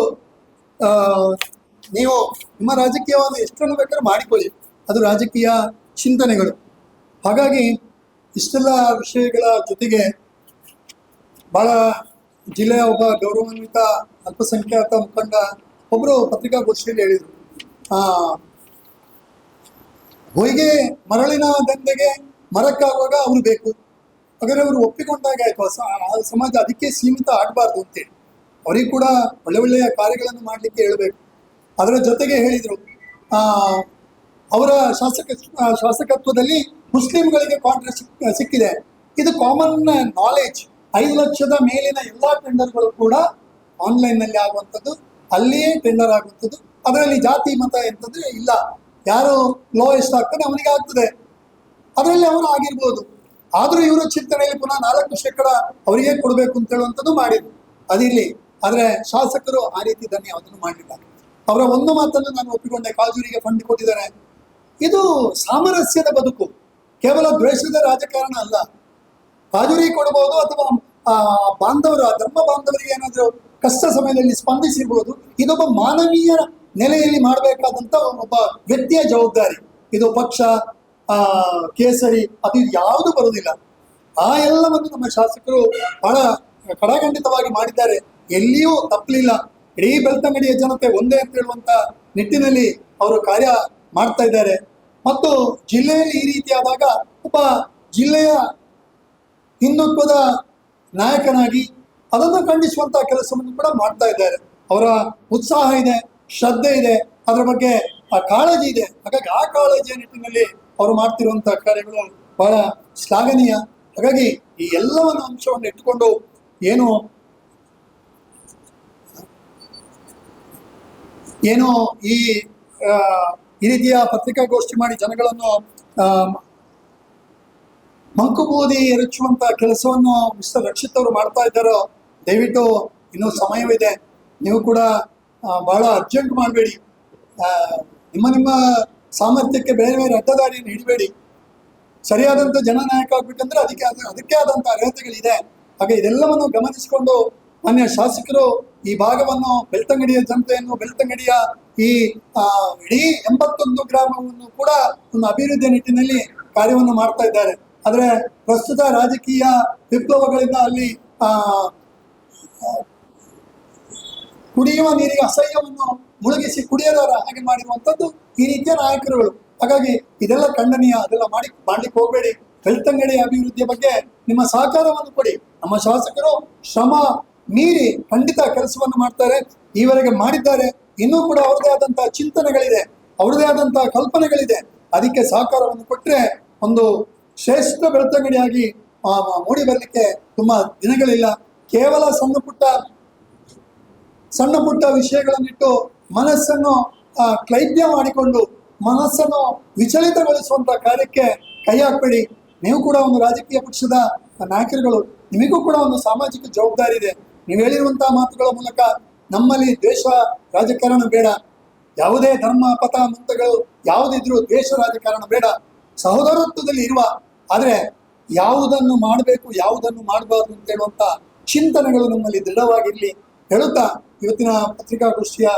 ನೀವು ನಿಮ್ಮ ರಾಜಕೀಯವಾದ ಎಷ್ಟನ್ನು ಬೇಕಾದ್ರೂ ಮಾಡಿಕೊಳ್ಳಿ. ಅದು ರಾಜಕೀಯ ಚಿಂತನೆಗಳು. ಹಾಗಾಗಿ ಇಷ್ಟೆಲ್ಲ ವಿಷಯಗಳ ಜೊತೆಗೆ ಬಹಳ ಜಿಲ್ಲೆಯ ಒಬ್ಬ ಗೌರವಾನ್ವಿತ ಅಲ್ಪಸಂಖ್ಯಾತ ಮುಖಂಡ ಒಬ್ಬರು ಪತ್ರಿಕಾಗೋಷ್ಠಿಯಲ್ಲಿ ಹೇಳಿದರು. ಹೊಯ್ಗೆ ಮರಳಿನ ದಂಧೆಗೆ ಮರಕ್ಕಾಗುವಾಗ ಅವರು ಬೇಕು. ಹಾಗಾದ್ರೆ ಅವರು ಒಪ್ಪಿಕೊಂಡಾಗ ಆಯ್ತು ಸಮಾಜ ಅದಕ್ಕೆ ಸೀಮಿತ ಆಗಬಾರ್ದು ಅಂತೇಳಿ. ಅವರಿಗೆ ಕೂಡ ಒಳ್ಳೆ ಒಳ್ಳೆಯ ಕಾರ್ಯಗಳನ್ನು ಮಾಡಲಿಕ್ಕೆ ಹೇಳಬೇಕು. ಅದರ ಜೊತೆಗೆ ಹೇಳಿದರು ಅವರ ಶಾಸಕ ಶಾಸಕತ್ವದಲ್ಲಿ ಮುಸ್ಲಿಂಗಳಿಗೆ ಕಾಂಟ್ರಾಕ್ಟ್ ಸಿಕ್, ಸಿಕ್ಕಿದೆ. ಇದು ಕಾಮನ್ ನಾಲೆಜ್ ಐದು ಲಕ್ಷದ ಮೇಲಿನ ಎಲ್ಲಾ ಟೆಂಡರ್ಗಳು ಕೂಡ ಆನ್ಲೈನ್ನಲ್ಲಿ ಆಗುವಂಥದ್ದು, ಅಲ್ಲಿಯೇ ಟೆಂಡರ್ ಆಗುವಂಥದ್ದು, ಅದರಲ್ಲಿ ಜಾತಿ, ಮತ ಎಂತಂದ್ರೆ ಇಲ್ಲ. ಯಾರು ಲೋಯೆಸ್ಟ್ ಆಗ್ತಾನೆ ಅವನಿಗೆ ಆಗ್ತದೆ. ಅದರಲ್ಲಿ ಅವರು ಆಗಿರ್ಬೋದು. ಆದರೂ ಇವರ ಚಿಂತನೆಯಲ್ಲಿ ಪುನಃ ನಾಲ್ಕು ಶೇಕಡ ಅವರಿಗೆ ಕೊಡಬೇಕು ಅಂತ ಹೇಳುವಂಥದ್ದು ಮಾಡಿದ್ರು. ಅದಿರಲಿ. ಆದರೆ ಶಾಸಕರು ಆ ರೀತಿ ಇದನ್ನು ಯಾವುದನ್ನು ಮಾಡಲಿಲ್ಲ. ಅವರ ಒಂದು ಮಾತನ್ನು ನಾನು ಒಪ್ಪಿಕೊಂಡೆ. ಕಾಜೂರಿಗೆ ಫಂಡ್ ಕೊಟ್ಟಿದ್ದಾರೆ. ಇದು ಸಾಮರಸ್ಯದ ಬದುಕು. ಕೇವಲ ದ್ವೇಷದ ರಾಜಕಾರಣ ಅಲ್ಲ. ಕಾಜೂರಿ ಕೊಡಬಹುದು ಅಥವಾ ಆ, ಬಾಂಧವರ ಧರ್ಮ ಬಾಂಧವರಿಗೆ ಏನಾದರೂ ಕಷ್ಟ ಸಮಯದಲ್ಲಿ ಸ್ಪಂದಿಸಿರ್ಬೋದು, ಇದೊಬ್ಬ ಮಾನವೀಯ ನೆಲೆಯಲ್ಲಿ ಮಾಡಬೇಕಾದಂತ ಒಬ್ಬ ವ್ಯಕ್ತಿಯ ಜವಾಬ್ದಾರಿ. ಇದು ಪಕ್ಷ, ಆ, ಕೇಸರಿ, ಅದು ಯಾವುದು ಬರುವುದಿಲ್ಲ. ಆ ಎಲ್ಲವನ್ನು ನಮ್ಮ ಶಾಸಕರು ಬಹಳ ಕಡಾಖಂಡಿತವಾಗಿ ಮಾಡಿದ್ದಾರೆ. ಎಲ್ಲಿಯೂ ತಪ್ಪಲಿಲ್ಲ ಇಡೀ ಬೆಳ್ತಂಗಡಿಯ ಜನತೆ ಒಂದೇ ಅಂತ ಹೇಳುವಂತ ನಿಟ್ಟಿನಲ್ಲಿ ಅವರು ಕಾರ್ಯ ಮಾಡ್ತಾ ಇದ್ದಾರೆ. ಮತ್ತು ಜಿಲ್ಲೆಯಲ್ಲಿ ಈ ರೀತಿಯಾದಾಗ, ಒಬ್ಬ ಜಿಲ್ಲೆಯ ಹಿಂದುತ್ವದ ನಾಯಕನಾಗಿ ಅದನ್ನು ಖಂಡಿಸುವಂತಹ ಕೆಲಸವನ್ನು ಕೂಡ ಮಾಡ್ತಾ ಇದ್ದಾರೆ. ಅವರ ಉತ್ಸಾಹ ಇದೆ, ಶ್ರದ್ಧೆ ಇದೆ, ಅದರ ಬಗ್ಗೆ ಆ ಕಾಳಜಿ ಇದೆ. ಹಾಗಾಗಿ ಆ ಕಾಳಜಿಯ ನಿಟ್ಟಿನಲ್ಲಿ ಅವರು ಮಾಡ್ತಿರುವಂತಹ ಕಾರ್ಯಗಳು ಬಹಳ ಶ್ಲಾಘನೀಯ. ಹಾಗಾಗಿ ಈ ಎಲ್ಲವನ್ನು ಅಂಶವನ್ನು ಇಟ್ಟುಕೊಂಡು ಏನು ಏನು ಈ ಈ ರೀತಿಯ ಪತ್ರಿಕಾಗೋಷ್ಠಿ ಮಾಡಿ ಜನಗಳನ್ನು ಮಂಕುಬೂದಿ ಎರಚುವಂತ ಕೆಲಸವನ್ನು ಮಿಸ್ಟರ್ ರಕ್ಷಿತ್ ಅವರು ಮಾಡ್ತಾ ಇದ್ದಾರೋ, ದಯವಿಟ್ಟು ಇನ್ನೂ ಸಮಯವಿದೆ. ನೀವು ಕೂಡ ಬಹಳ ಅರ್ಜೆಂಟ್ ಮಾಡಬೇಡಿ. ನಿಮ್ಮ ನಿಮ್ಮ ಸಾಮರ್ಥ್ಯಕ್ಕೆ ಬೇರೆ ಬೇರೆ ಅಡ್ಡದಾರಿಯನ್ನು ಹಿಡಬೇಡಿ. ಸರಿಯಾದಂಥ ಜನನಾಯಕ ಆಗ್ಬೇಕಂದ್ರೆ ಅದಕ್ಕೆ ಅದಕ್ಕೆ ಆದಂಥ ಅರ್ಹತೆಗಳಿದೆ. ಹಾಗೆ ಇದೆಲ್ಲವನ್ನು ಗಮನಿಸಿಕೊಂಡು ಮಾನ್ಯ ಶಾಸಕರು ಈ ಭಾಗವನ್ನು ಬೆಳ್ತಂಗಡಿಯ ಜನತೆಯನ್ನು, ಬೆಳ್ತಂಗಡಿಯ ಈ ಇಡೀ ಎಂಬತ್ತೊಂದು ಗ್ರಾಮವನ್ನು ಕೂಡ ಒಂದು ಅಭಿವೃದ್ಧಿ ನಿಟ್ಟಿನಲ್ಲಿ ಕಾರ್ಯವನ್ನು ಮಾಡ್ತಾ ಇದ್ದಾರೆ. ಆದರೆ ಪ್ರಸ್ತುತ ರಾಜಕೀಯ ವಿಪ್ಲವಗಳಿಂದ ಅಲ್ಲಿ ಕುಡಿಯುವ ನೀರಿಗೆ ಅಸಹ್ಯವನ್ನು ಮುಳುಗಿಸಿ ಕುಡಿಯಲಾರ ಹಾಗೆ ಮಾಡಿರುವಂಥದ್ದು ಈ ರೀತಿಯ ನಾಯಕರುಗಳು. ಹಾಗಾಗಿ ಇದೆಲ್ಲ ಖಂಡನೀಯ, ಅದೆಲ್ಲ ಮಾಡಿ, ಮಾಡ್ಲಿಕ್ಕೆ ಹೋಗಬೇಡಿ. ಕಲ್ತಂಗಡಿ ಅಭಿವೃದ್ಧಿಯ ಬಗ್ಗೆ ನಿಮ್ಮ ಸಹಕಾರವನ್ನು ಕೊಡಿ. ನಮ್ಮ ಶಾಸಕರು ಶ್ರಮ ಮೀರಿ ಖಂಡಿತ ಕೆಲಸವನ್ನು ಮಾಡ್ತಾರೆ, ಈವರೆಗೆ ಮಾಡಿದ್ದಾರೆ. ಇನ್ನೂ ಕೂಡ ಅವ್ರದೇ ಆದಂತಹ ಚಿಂತನೆಗಳಿದೆ ಅವ್ರದೇ ಆದಂತಹ ಕಲ್ಪನೆಗಳಿದೆ. ಅದಕ್ಕೆ ಸಹಕಾರವನ್ನು ಕೊಟ್ಟರೆ ಒಂದು ಶ್ರೇಷ್ಠ ಬೆಳ್ತಂಗಡಿಯಾಗಿ ಮೂಡಿ ಬರಲಿಕ್ಕೆ ತುಂಬಾ ದಿನಗಳಿಲ್ಲ. ಕೇವಲ ಸಣ್ಣ ಪುಟ್ಟ ಸಣ್ಣ ಪುಟ್ಟ ವಿಷಯಗಳನ್ನಿಟ್ಟು ಮನಸ್ಸನ್ನು ಆ, ಕ್ಲೈಬ್ಯ ಮಾಡಿಕೊಂಡು ಮನಸ್ಸನ್ನು ವಿಚಲಿತಗೊಳಿಸುವಂತ ಕಾರ್ಯಕ್ಕೆ ಕೈ ಹಾಕಬೇಡಿ. ನೀವು ಕೂಡ ಒಂದು ರಾಜಕೀಯ ಪಕ್ಷದ ನಾಯಕರುಗಳು ನಿಮಗೂ ಕೂಡ ಒಂದು ಸಾಮಾಜಿಕ ಜವಾಬ್ದಾರಿ ಇದೆ. ನೀವು ಹೇಳಿರುವಂತಹ ಮಾತುಗಳ ಮೂಲಕ ನಮ್ಮಲ್ಲಿ ದ್ವೇಷ ರಾಜಕಾರಣ ಬೇಡ. ಯಾವುದೇ ಧರ್ಮ ಪಥ ಮಂತಗಳು ಯಾವುದಿದ್ರೂ ದ್ವೇಷ ರಾಜಕಾರಣ ಬೇಡ. ಸಹೋದರತ್ವದಲ್ಲಿ ಇರುವ ಆದರೆ ಯಾವುದನ್ನು ಮಾಡಬೇಕು, ಯಾವುದನ್ನು ಮಾಡಬಾರ್ದು ಅಂತ ಹೇಳುವಂತ ಚಿಂತನೆಗಳು ನಮ್ಮಲ್ಲಿ ದೃಢವಾಗಿರಲಿ ಹೇಳುತ್ತಾ ಇವತ್ತಿನ ಪತ್ರಿಕಾಗೋಷ್ಠಿಯ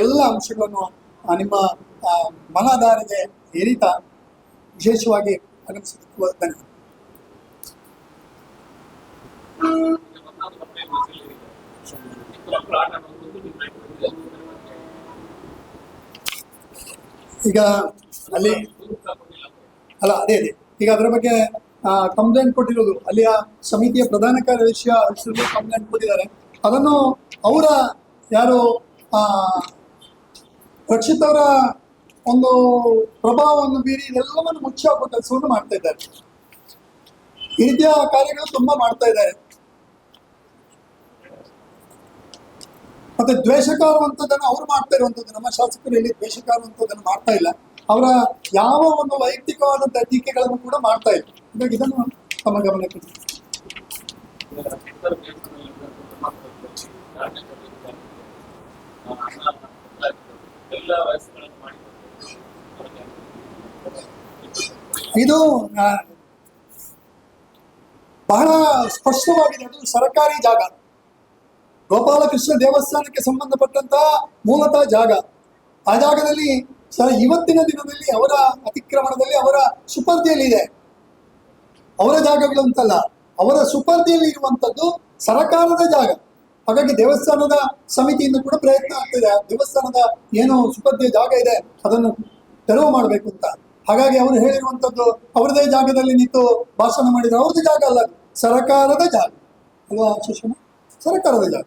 ಎಲ್ಲ ಅಂಶಗಳನ್ನು ನಿಮ್ಮ ಮನದಾರಿಗೆ ಏರಿತಾ ವಿಶೇಷವಾಗಿ ಧನ್ಯವಾದ. ಈಗ ಅಲ್ಲಿ, ಅಲ್ಲ, ಅದೇ ಅದೇ. ಈಗ ಅದರ ಬಗ್ಗೆ ಕಂಪ್ಲೇಂಟ್ ಕೊಟ್ಟಿರೋದು, ಅಲ್ಲಿಯ ಸಮಿತಿಯ ಪ್ರಧಾನ ಕಾರ್ಯದರ್ಶಿಯ ಕಂಪ್ಲೇಂಟ್ ಕೊಟ್ಟಿದ್ದಾರೆ. ಅದನ್ನು ಅವರ ಯಾರು ರಕ್ಷಿತ್ ಅವರ ಒಂದು ಪ್ರಭಾವವನ್ನು ಬೀರಿ ಇದೆಲ್ಲವನ್ನು ಮುಚ್ಚಿ ಹಾಕುವ ಕೆಲಸವನ್ನು ಮಾಡ್ತಾ ಇದ್ದಾರೆ. ಈ ರೀತಿಯ ಕಾರ್ಯಗಳು ತುಂಬಾ ಮಾಡ್ತಾ ಇದ್ದಾರೆ. ಮತ್ತೆ ದ್ವೇಷಕಾರುವಂಥದ್ದನ್ನು ಅವ್ರು ಮಾಡ್ತಾ ಇರುವಂಥದ್ದು ನಮ್ಮ ಶಾಸಕರು ಇಲ್ಲಿ ದ್ವೇಷಕಾರವಂಥದ್ದನ್ನು ಮಾಡ್ತಾ ಇಲ್ಲ. ಅವರ ಯಾವ ಒಂದು ವೈಯಕ್ತಿಕವಾದಂಥ ಟೀಕೆಗಳನ್ನು ಕೂಡ ಮಾಡ್ತಾ ಇದ್ರು ಇದನ್ನು ತಮ್ಮ ಗಮನಕ್ಕೆ ಇದು ಬಹಳ ಸ್ಪಷ್ಟವಾಗಿದೆ. ಅದು ಸರ್ಕಾರಿ ಜಾಗ. ಗೋಪಾಲಕೃಷ್ಣ ದೇವಸ್ಥಾನಕ್ಕೆ ಸಂಬಂಧಪಟ್ಟಂತಹ ಮೂಲತಃ ಜಾಗ. ಆ ಜಾಗದಲ್ಲಿ ಸ ಇವತ್ತಿನ ದಿನದಲ್ಲಿ ಅವರ ಅತಿಕ್ರಮಣದಲ್ಲಿ ಅವರ ಸುಪರ್ದಿಯಲ್ಲಿ ಇದೆ ಅವರ ಜಾಗಗಳು ಅಂತಲ್ಲ ಅವರ ಸುಪರ್ದಿಯಲ್ಲಿ ಇರುವಂತದ್ದು ಸರಕಾರದ ಜಾಗ. ಹಾಗಾಗಿ ದೇವಸ್ಥಾನದ ಸಮಿತಿಯಿಂದ ಕೂಡ ಪ್ರಯತ್ನ ಆಗ್ತಿದೆ. ದೇವಸ್ಥಾನದ ಏನು ಸುಪರ್ದಿಯ ಜಾಗ ಇದೆ, ಅದನ್ನು ತೆರವು ಮಾಡಬೇಕು ಅಂತ. ಹಾಗಾಗಿ ಅವರು ಹೇಳಿರುವಂತದ್ದು, ಅವರದೇ ಜಾಗದಲ್ಲಿ ನಿಂತು ಭಾಷಣ ಮಾಡಿದ್ರೆ ಅವ್ರದ್ದು ಜಾಗ ಅಲ್ಲ. ಸರಕಾರದ ಜಾಗ. ಅಲ್ವಾ ಸರಕಾರದ ಜಾಗ.